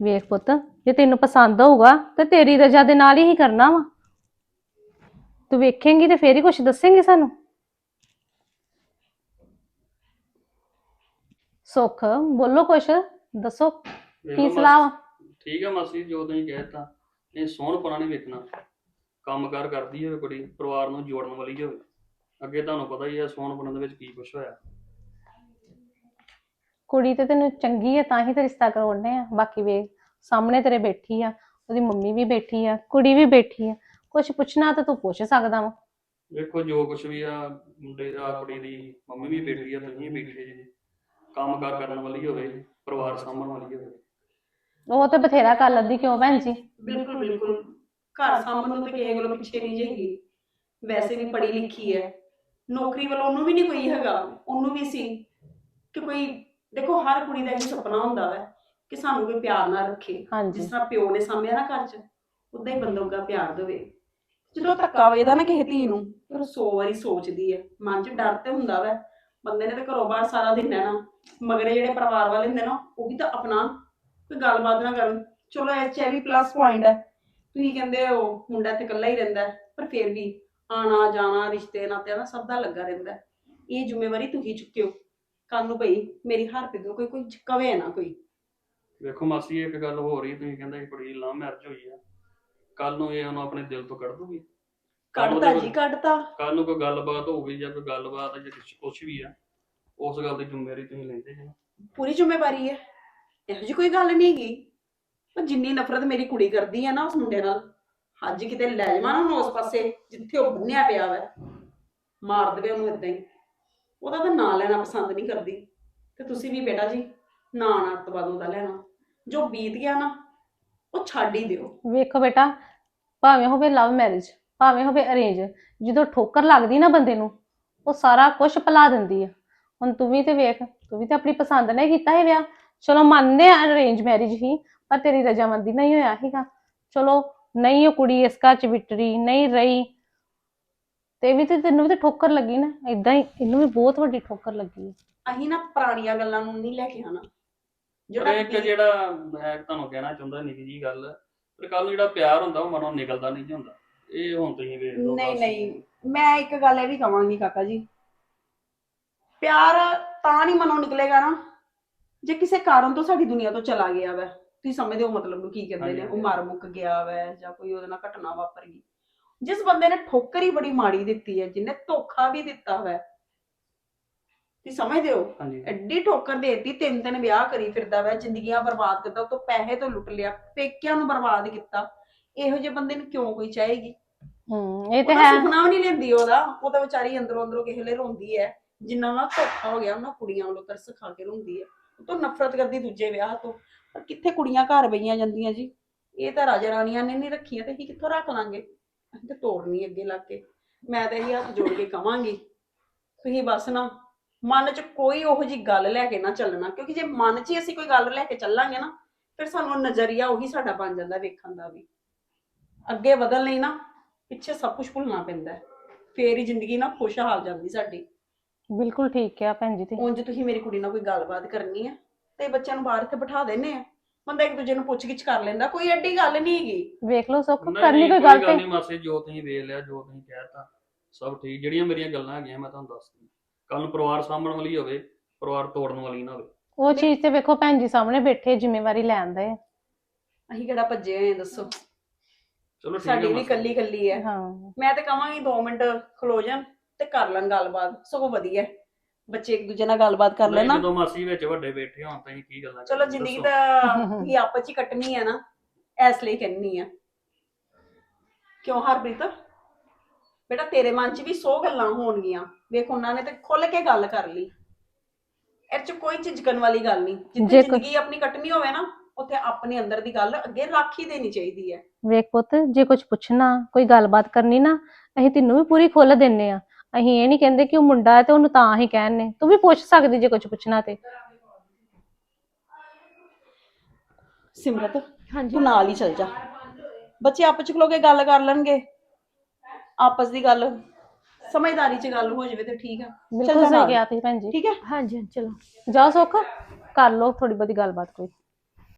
ਵੇਖ ਪੁੱਤ ਜੇ ਤੈਨੂੰ ਪਸੰਦ ਹੋਊਗਾ ਤੇ ਤੇਰੀ ਰਜ਼ਾ ਦੇ ਨਾਲ ਹੀ ਕਰਨਾ ਵਾ। ਤੂੰ ਵੇਖੇਂਗੀ ਤੇ ਫੇਰ ਹੀ ਕੁਝ ਦੱਸੇਂਗੀ ਸਾਨੂੰ। ਸੁੱਖ ਬੋਲੋ ਕੁਛ ਦੱਸੋ ਕੀ ਸਲਾਹ ਵਾ? ਠੀਕ ਹੈ ਮਾਸੀ ਜੋ ਤੁਸੀਂ ਕਹਿਤਾ ਇਹ ਸੋਹਣਪਣਾ ਨਹੀਂ ਵੇਖਣਾ। ਕੰਮਕਾਰ ਕਰਦੀ ਹੋਵੇ ਕੁੜੀ ਪਰਿਵਾਰ ਨੂੰ ਜੋੜਨ ਵਾਲੀ ਹੋਵੇ। ਅੱਗੇ ਤੁਹਾਨੂੰ ਪਤਾ ਹੀ ਹੈ ਸੋਹਣਪਣਾ ਦੇ ਵਿੱਚ ਕੀ ਕੁਛ ਹੋਇਆ। ਕੁੜੀ ਤੇ ਤੈਨੂੰ ਚੰਗੀ ਹੈ ਤਾਂ ਹੀ ਤੇ ਰਿਸ਼ਤਾ ਕਰਾਉਣੇ ਆ। ਬਾਕੀ ਵੇਖ ਸਾਹਮਣੇ ਤੇਰੇ ਬੈਠੀ ਆ ਉਹਦੀ ਮੰਮੀ ਵੀ ਬੈਠੀ ਆ ਕੁੜੀ ਵੀ ਬੈਠੀ ਆ। ਕੁਛ ਪੁੱਛਣਾ ਤਾਂ ਤੂੰ ਪੁੱਛ ਸਕਦਾ ਵਾ। ਵੇਖੋ ਜੋ ਕੁਛ ਵੀ ਆ ਮੁੰਡੇ ਦਾ ਕੁੜੀ ਦੀ ਮੰਮੀ ਵੀ ਬੈਠੀ ਆ ਤੁਸੀਂ ਵੀ ਬੈਠੇ ਜੀ। ਕੰਮਕਾਰ ਕਰਨ ਵਾਲੀ ਹੋਵੇ ਪਰਿਵਾਰ ਸਾਂਭਣ ਵਾਲੀ ਹੋਵੇ। ਉਹ ਤੇ ਬਥੇਰਾ ਕਰ ਲੈਂਦੀ ਕਿਉਂ ਭੈਣ ਜੀ? ਬਿਲਕੁਲ ਬਿਲਕੁਲ। ਘਰ ਸਾਂਭਣ ਨੂੰ ਤੇ ਕਿਸੇ ਗੱਲੋਂ ਪਿੱਛੇ ਨਹੀਂ ਜੇਗੀ ਵੈਸੇ ਵੀ ਪੜ੍ਹੀ ਲਿਖੀ ਹੈ। ਨੌਕਰੀ ਵੱਲੋਂ ਉਹਨੂੰ ਵੀ ਨਹੀਂ ਕੋਈ ਹੈਗਾ। ਉਹਨੂੰ ਵੀ ਸੀ ਕਿ ਕੋਈ ਦੇਖੋ ਹਰ ਕੁੜੀ ਦਾ ਇਹ ਸੁਪਨਾ ਹੁੰਦਾ ਹੈ ਕਿ ਸਾਨੂੰ ਕੋਈ ਪਿਆਰ ਨਾਲ ਰੱਖੇ। ਹਾਂਜੀ। ਜਿਸ ਤਰ੍ਹਾਂ ਪਿਓ ਨੇ ਸਾਂਭਿਆ ਨਾ ਘਰ 'ਚ ਉਦਾਂ ਹੀ ਬੰਦੋਗਾ ਪਿਆਰ ਦੇਵੇ। ਜਦੋਂ ਧੱਕਾ ਵੇਦਾ ਨਾ ਕਿਸੇ ਧੀ ਨੂੰ ਫਿਰ ਉਹ ਸੌ ਵਾਰੀ ਸੋਚਦੀ ਹੈ ਮਨ 'ਚ ਡਰ ਤੇ ਹੁੰਦਾ ਵੈ। ਬੰਦੇ ਨੇ ਤੇ ਘਰੋਂ ਬਾਹਰ ਸਾਰਾ ਦਿਨ ਰਹਿਣਾ। ਮਗਰੇ ਜਿਹੜੇ ਪਰਿਵਾਰ ਵਾਲੇ ਹੁੰਦੇ ਨਾ ਉਹ ਵੀ ਤਾਂ ਆਪਣਾ ਕੋਈ ਗੱਲਬਾਤ ਨਾ ਕਰਨ। ਚਲੋ ਇਹ 'ਚ ਇਹ ਵੀ ਪਲੱਸ ਪੁਆਇੰਟ ਹੈ ਤੁਸੀਂ ਕਹਿੰਦੇ ਹੋ ਮੁੰਡਾ ਤੇ ਇਕੱਲਾ ਹੀ ਰਹਿੰਦਾ ਹੈ, ਪਰ ਫਿਰ ਵੀ ਆਣਾ ਜਾਣਾ ਰਿਸ਼ਤੇ ਨਾਤਿਆਂ ਦਾ ਸਭ ਦਾ ਲੱਗਾ ਰਹਿੰਦਾ ਹੈ। ਇਹ ਜ਼ਿੰਮੇਵਾਰੀ ਤੁਸੀਂ ਚੁੱਕਿਓ ਕੱਲ ਨੂੰ ਭਈ ਮੇਰੀ ਹਰਪ੍ਰੀਤ ਨੂੰ ਕੋਈ ਕੋਈ ਕਵੇ ਨਾ ਕੋਈ। ਵੇਖੋ ਮਾਸੀ ਇੱਕ ਗੱਲ ਹੋ ਰਹੀ ਤੁਸੀਂ ਕਹਿੰਦੇ ਸੀ ਕੁੜੀ ਲਵ ਮੈਰਿਜ ਹੋਈ ਆ। ਕੱਲ ਨੂੰ ਇਹ ਉਹਨੂੰ ਆਪਣੇ ਦਿਲ ਤੋਂ ਕੱਢ ਦੂਗੀ। ਕੱਢਤਾ ਜੀ ਕੱਢਤਾ। ਕੱਲ ਨੂੰ ਕੋਈ ਗੱਲਬਾਤ ਹੋਊਗੀ ਜਾਂ ਕੋਈ ਗੱਲਬਾਤ ਜਾਂ ਕੁਝ ਵੀ ਆ ਉਸ ਗੱਲ ਦੀ ਜ਼ਿੰਮੇਵਾਰੀ ਤੁਸੀਂ ਲੈਂਦੇ ਜੀ ਪੂਰੀ ਜ਼ਿੰਮੇਵਾਰੀ ਹੈ। ਇਹੋ ਜਿਹੀ ਕੋਈ ਗੱਲ ਨਹੀਂ ਹੈਗੀ। ਪਰ ਜਿੰਨੀ ਨਫ਼ਰਤ ਮੇਰੀ ਕੁੜੀ ਕਰਦੀ ਹੈ ਨਾ ਉਸ ਮੁੰਡੇ ਨਾਲ ਅੱਜ ਕਿਤੇ ਲੈ ਜਾਵਾਂ ਨਾ ਉਸ ਪਾਸੇ ਜਿੱਥੇ ਉਹ ਬੰਨਿਆ ਪਿਆ ਵਾ। ਮਾਰ ਦੇਵੇ ਉਹਨੂੰ ਇਦਾਂ ਹੀ। ਉਹਦਾ ਤਾਂ ਨਾਂ ਲੈਣਾ ਪਸੰਦ ਨਹੀਂ ਕਰਦੀ। ਤੇ ਤੁਸੀਂ ਵੀ ਬੇਟਾ ਜੀ, ਨਾਂ ਨਾ ਤੋਂ ਉਹਦਾ ਲੈਣਾ। ਜੋ ਬੀਤ ਗਿਆ ਨਾ, ਉਹ ਛੱਡ ਹੀ ਦਿਓ। ਵੇਖੋ ਬੇਟਾ, ਭਾਵੇਂ ਹੋਵੇ ਲਵ ਮੈਰਿਜ ਭਾਵੇਂ ਹੋਵੇ ਅਰੇਂਜ ਜਦੋਂ ਠੋਕਰ ਲੱਗਦੀ ਨਾ ਬੰਦੇ ਨੂੰ, ਉਹ ਸਾਰਾ ਕੁਝ ਭੁਲਾ ਦਿੰਦੀ ਆ। ਹੁਣ ਤੂੰ ਵੀ ਤੇ ਵੇਖ, ਤੂੰ ਵੀ ਤੇ ਆਪਣੀ ਪਸੰਦ ਨਾਲ ਕੀਤਾ ਇਹ ਵਿਆਹ। ਚਲੋ ਮੰਨਦੇ ਆ ਅਰੇਂਜ ਮੈਰਿਜ ਹੀ, ਪਰ ਤੇਰੀ ਰਜਾਮੰਦੀ ਨਹੀਂ ਹੋਇਆ ਸੀਗਾ। ਚਲੋ, ਨਹੀਂ ਉਹ ਕੁੜੀ ਇਸ ਘਰ ਚ ਵਿਟਰੀ ਨਹੀਂ ਰਹੀ ਤੇ ਵੀ ਤੇ ਤੈਨੂੰ ਵੀ ਤੇ ਠੋਕਰ ਲੱਗੀ ਨਾ ਇਦਾਂ ਹੀ ਇਹਨੂੰ ਵੀ ਬਹੁਤ ਵੱਡੀ ਠੋਕਰ ਲੱਗੀ ਹੈ। ਅਸੀਂ ਨਾ ਪੁਰਾਣੀਆਂ ਗੱਲਾਂ ਨੂੰ ਨਹੀਂ ਲੈ ਕੇ ਆਣਾ ਪਰ ਇੱਕ ਜਿਹੜਾ ਮੈਂ ਤੁਹਾਨੂੰ ਕਹਿਣਾ ਚਾਹੁੰਦਾ ਨਿੱਕੀ ਜੀ ਗੱਲ ਪਰ ਕੱਲ ਨੂੰ ਜਿਹੜਾ ਪਿਆਰ ਹੁੰਦਾ ਉਹ ਮਨੋਂ ਨਿਕਲਦਾ ਨਹੀਂ ਜੀ ਹੁੰਦਾ। ਇਹ ਹੁਣ ਤੁਸੀਂ ਵੇਖ ਲਓ ਨਹੀਂ ਬਸ। ਨਹੀਂ ਮੈਂ ਇੱਕ ਗੱਲ ਇਹ ਵੀ ਕਵਾਂਗੀ ਕਾਕਾ ਜੀ। ਪਿਆਰ ਤਾਂ ਨਹੀਂ ਮਨੋਂ ਨਿਕਲੇਗਾ ਨਾ ਜੇ ਕਿਸੇ ਕਾਰਨ ਤੋਂ ਸਾਡੀ ਦੁਨੀਆ ਤੋਂ ਚਲਾ ਗਿਆ ਵੈ। ਤੁਸੀਂ ਸਮਝਦੇ ਹੋ ਮਤਲਬ ਨੂੰ ਕੀ ਕਹਿੰਦੇ ਨੇ ਹਾਂਜੀ, ਉਹ ਮਰ ਮੁੱਕ ਗਿਆ ਵੈ ਜਾਂ ਕੋਈ ਉਹਦੇ ਨਾਲ ਘਟਨਾ ਵਾਪਰ ਗਈ। ਜਿਸ ਬੰਦੇ ਨੇ ਠੋਕਰ ਹੀ ਬੜੀ ਮਾੜੀ ਦਿੱਤੀ ਹੈ ਜਿਹਨੇ ਧੋਖਾ ਵੀ ਦਿੱਤਾ ਵੈ ਤੁਸੀਂ ਸਮਝਦੇ ਹੋ? ਹਾਂਜੀ। ਐਡੀ ਠੋਕਰ ਦੇਤੀ ਤਿੰਨ ਤਿੰਨ ਵਿਆਹ ਕਰੀ ਫਿਰਦਾ ਵੈ ਜ਼ਿੰਦਗੀਆਂ ਬਰਬਾਦ ਕਰਦਾ ਉਹ ਤੋਂ ਪੈਸੇ ਤੋਂ ਲੁੱਟ ਲਿਆ ਪੇਕਿਆਂ ਨੂੰ ਬਰਬਾਦ ਕੀਤਾ। ਇਹੋ ਜਿਹੇ ਬੰਦੇ ਨੂੰ ਕਿਉਂ ਕੋਈ ਚਾਹੇਗੀ? ਹੂੰ ਇਹ ਤੇ ਉਹਦਾ ਹੈ। ਸੁਪਨਾ ਵੀ ਨਹੀਂ ਲੈਂਦੀ ਉਹਦਾ। ਉਹ ਤਾਂ ਵਿਚਾਰੀ ਅੰਦਰੋਂ ਅੰਦਰੋਂ ਕਿਸੇ ਵੇਲੇ ਰੋਂਦੀ ਹੈ। ਜਿੰਨਾ ਨਾਲ ਧੋਖਾ ਹੋ ਗਿਆ ਉਹਨਾਂ ਕੁੜੀਆਂ ਵੱਲੋਂ ਤਰਸ ਖਾ ਕੇ ਰੋਂਦੀ ਹੈ। ਉਹ ਤੋਂ ਨਫ਼ਰਤ ਕਰਦੀ ਦੂਜੇ ਵਿਆਹ ਤੋਂ। ਪਰ ਕਿੱਥੇ ਕੁੜੀਆਂ ਘਰ ਬਈਆਂ ਜਾਂਦੀਆਂ ਜੀ? ਇਹ ਤਾਂ ਰਾਜਾ ਰਾਣੀਆਂ ਨੇ ਨਹੀਂ ਰੱਖੀਆਂ ਤੇ ਅਸੀਂ ਕਿੱਥੋਂ ਰੱਖ ਲਾਂਗੇ? ਅਸੀਂ ਤਾਂ ਤੋੜਨੀ ਅੱਗੇ ਲੱਗ ਕੇ। ਮੈਂ ਤਾਂ ਇਹੀ ਹੱਥ ਜੋੜ ਕੇ ਕਵਾਂਗੀ ਤੁਸੀਂ ਬਸ ਨਾ ਮਨ 'ਚ ਕੋਈ ਉਹੋ ਜੀ ਗੱਲ ਲੈ ਕੇ ਨਾ ਚੱਲਣਾ ਕਿਉਂਕਿ ਜੇ ਮਨ 'ਚ ਹੀ ਅਸੀਂ ਕੋਈ ਗੱਲ ਲੈ ਕੇ ਚੱਲਾਂਗੇ ਨਾ ਫਿਰ ਸਾਨੂੰ ਨਜ਼ਰੀਆ ਉਹੀ ਸਾਡਾ ਬਣ ਜਾਂਦਾ ਵੇਖਣ ਦਾ ਵੀ। ਅੱਗੇ ਵਧਣ ਲਈ ਨਾ ਪਿੱਛੇ ਸਭ ਕੁਝ ਭੁੱਲਣਾ ਪੈਂਦਾ ਹੈ। ਫੇਰ ਹੀ ਜ਼ਿੰਦਗੀ ਨਾ ਖੁਸ਼ਹਾਲ ਜਾਂਦੀ ਸਾਡੀ। ਬਿਲਕੁਲ ਠੀਕ ਕਿਹਾ ਭੈਣ ਜੀ ਤੇ ਉਂਝ ਤੁਸੀਂ ਮੇਰੀ ਕੁੜੀ ਨਾਲ ਕੋਈ ਗੱਲਬਾਤ ਕਰਨੀ ਹੈ ਤੇ ਬੱਚਿਆਂ ਨੂੰ ਬਾਹਰ ਇੱਥੇ ਬਿਠਾ ਦੇਣੇ ਆ। ਬੰਦਾ ਇੱਕ ਦੂਜੇ ਨੂੰ ਪੁੱਛ-ਗਿੱਛ ਕਰ ਲੈਂਦਾ ਕੋਈ ਐਡੀ ਗੱਲ ਨਹੀਂ ਹੈਗੀ। ਵੇਖ ਲਓ ਸੁੱਖ ਨਹੀਂ, ਕਰਨੀ ਕੋਈ ਗੱਲ ਤੇ। ਨਹੀਂ ਮਾਸੀ ਜੋ ਤੁਸੀਂ ਵੇਖ ਲਿਆ ਜੋ ਤੁਸੀਂ ਕਹਿਤਾ ਸਭ ਠੀਕ। ਜਿਹੜੀਆਂ ਮੇਰੀਆਂ ਗੱਲਾਂ ਹੈਗੀਆਂ ਮੈਂ ਤੁਹਾਨੂੰ ਦੱਸ ਦਿੰਦਾ ਕੱਲ ਨੂੰ ਪਰਿਵਾਰ ਸਾਂਭਣ ਵਾਲੀ ਹੋਵੇ ਪਰਿਵਾਰ ਤੋੜਨ ਵਾਲੀ ਨਾ ਹੋਵੇ। ਉਹ ਚੀਜ਼ ਤੇ ਵੇਖੋ ਭੈਣ ਜੀ ਸਾਹਮਣੇ ਬੈਠੇ ਜ਼ਿੰਮੇਵਾਰੀ ਲੈਣ ਦੇ। ਅਸੀਂ ਕਿਹੜਾ ਭੱਜੇ ਹੋਏ ਆ, ਦੱਸੋ। ਚਲੋ ਠੀਕ ਸਾਡੀ ਹੈ ਵੀ ਮਾਸੀ। ਕੱਲੀ ਕੱਲੀ ਹੈ। ਹਾਂ। ਮੈਂ ਤੇ ਕਹਾਂਗੀ 2 ਮਿੰਟ ਖਲੋ ਜਾਣ ਤੇ ਕਰ ਲੈਣ ਗੱਲਬਾਤ ਸਗੋਂ ਵਧੀਆ। ਹੈ। ਬੱਚੇ ਇੱਕ ਦੂਜੇ ਨਾਲ ਗੱਲਬਾਤ ਕਰ ਲੈਣਾ ਜਦੋਂ ਮਾਸੀ ਵਿੱਚ ਵੱਡੇ ਬੈਠੇ ਹੋਣ ਤਾਂ ਅਸੀਂ ਕੀ ਗੱਲਾਂ ਚਲੋ ਕਰੀਏ, ਜ਼ਿੰਦਗੀ ਦੱਸੋ। ਤਾਂ ਹੀ ਆਪਸ ਚ ਹੀ ਕੱਟਣੀ ਹੈ ਨਾ ਐਸ ਲਈ ਕਹਿੰਨੀ ਆ। ਕਿਉਂ ਹਰਪ੍ਰੀਤ? ਬੇਟਾ ਤੇਰੇ ਮਨ 'ਚ ਵੀ 100 ਗੱਲਾਂ ਹੋਣਗੀਆਂ। ਵੇਖ ਉਹਨਾਂ ਨੇ ਤੇ ਖੁੱਲ ਕੇ ਗੱਲ ਕਰ ਲਈ। ਇਹ 'ਚ ਕੋਈ ਝਿਜਕਣ ਵਾਲੀ ਗੱਲ ਨਹੀਂ। ਜਿੱਥੇ ਜੇ ਕੋਈ- ਜ਼ਿੰਦਗੀ ਆਪਣੀ ਕੱਟਣੀ ਹੋਵੇ ਨਾ ਉੱਥੇ ਆਪਣੇ ਅੰਦਰ ਦੀ ਗੱਲ ਅੱਗੇ ਰੱਖ ਹੀ ਦੇਣੀ ਚਾਹੀਦੀ ਹੈ। ਵੇਖ ਪੁੱਤ ਜੇ ਕੁਝ ਪੁੱਛਣਾ ਕੋਈ ਗੱਲਬਾਤ ਕਰਨੀ ਨਾ ਅਸੀਂ ਤੈਨੂੰ ਵੀ ਪੂਰੀ ਖੁੱਲ ਦਿੰਨੇ ਆ। ਅਸੀਂ ਇਹ ਨਹੀਂ ਕਹਿੰਦੇ ਕਿ ਉਹ ਮੁੰਡਾ ਹੈ ਤੇ ਉਹਨੂੰ ਤਾਂ ਹੀ ਕਹਿੰਨੇ ਤੂੰ ਵੀ ਪੁੱਛ ਸਕਦੀ ਜੇ ਕੁਝ ਪੁੱਛਣਾ ਤੇ। ਸਿਮਰਤ ਹਾਂਜੀ। ਤੂੰ ਨਾਲ ਹੀ ਚੱਲ ਜਾ। ਬੱਚੇ ਆਪਸ ਚ ਖਲੋ ਕੇ ਗੱਲ ਕਰ ਲੈਣਗੇ। ਆਪਸ ਦੀ ਗੱਲ ਸਮਝਦਾਰੀ ਚ ਗੱਲ ਹੋ ਜਾਵੇ ਤੇ ਠੀਕ ਆ। ਚੱਲ ਬਿਲਕੁਲ ਜਾ ਸਹੀ ਨਾਲ। ਕਿਹਾ ਤੁਸੀਂ ਭੈਣ ਜੀ। ਠੀਕ ਹੈ? ਹਾਂਜੀ ਹਾਂਜੀ, ਚਲੋ। ਜਾਓ ਸੁੱਖ ਕਰ ਲਓ ਥੋੜੀ ਬਹੁਤੀ ਗੱਲਬਾਤ ਕੋਈ।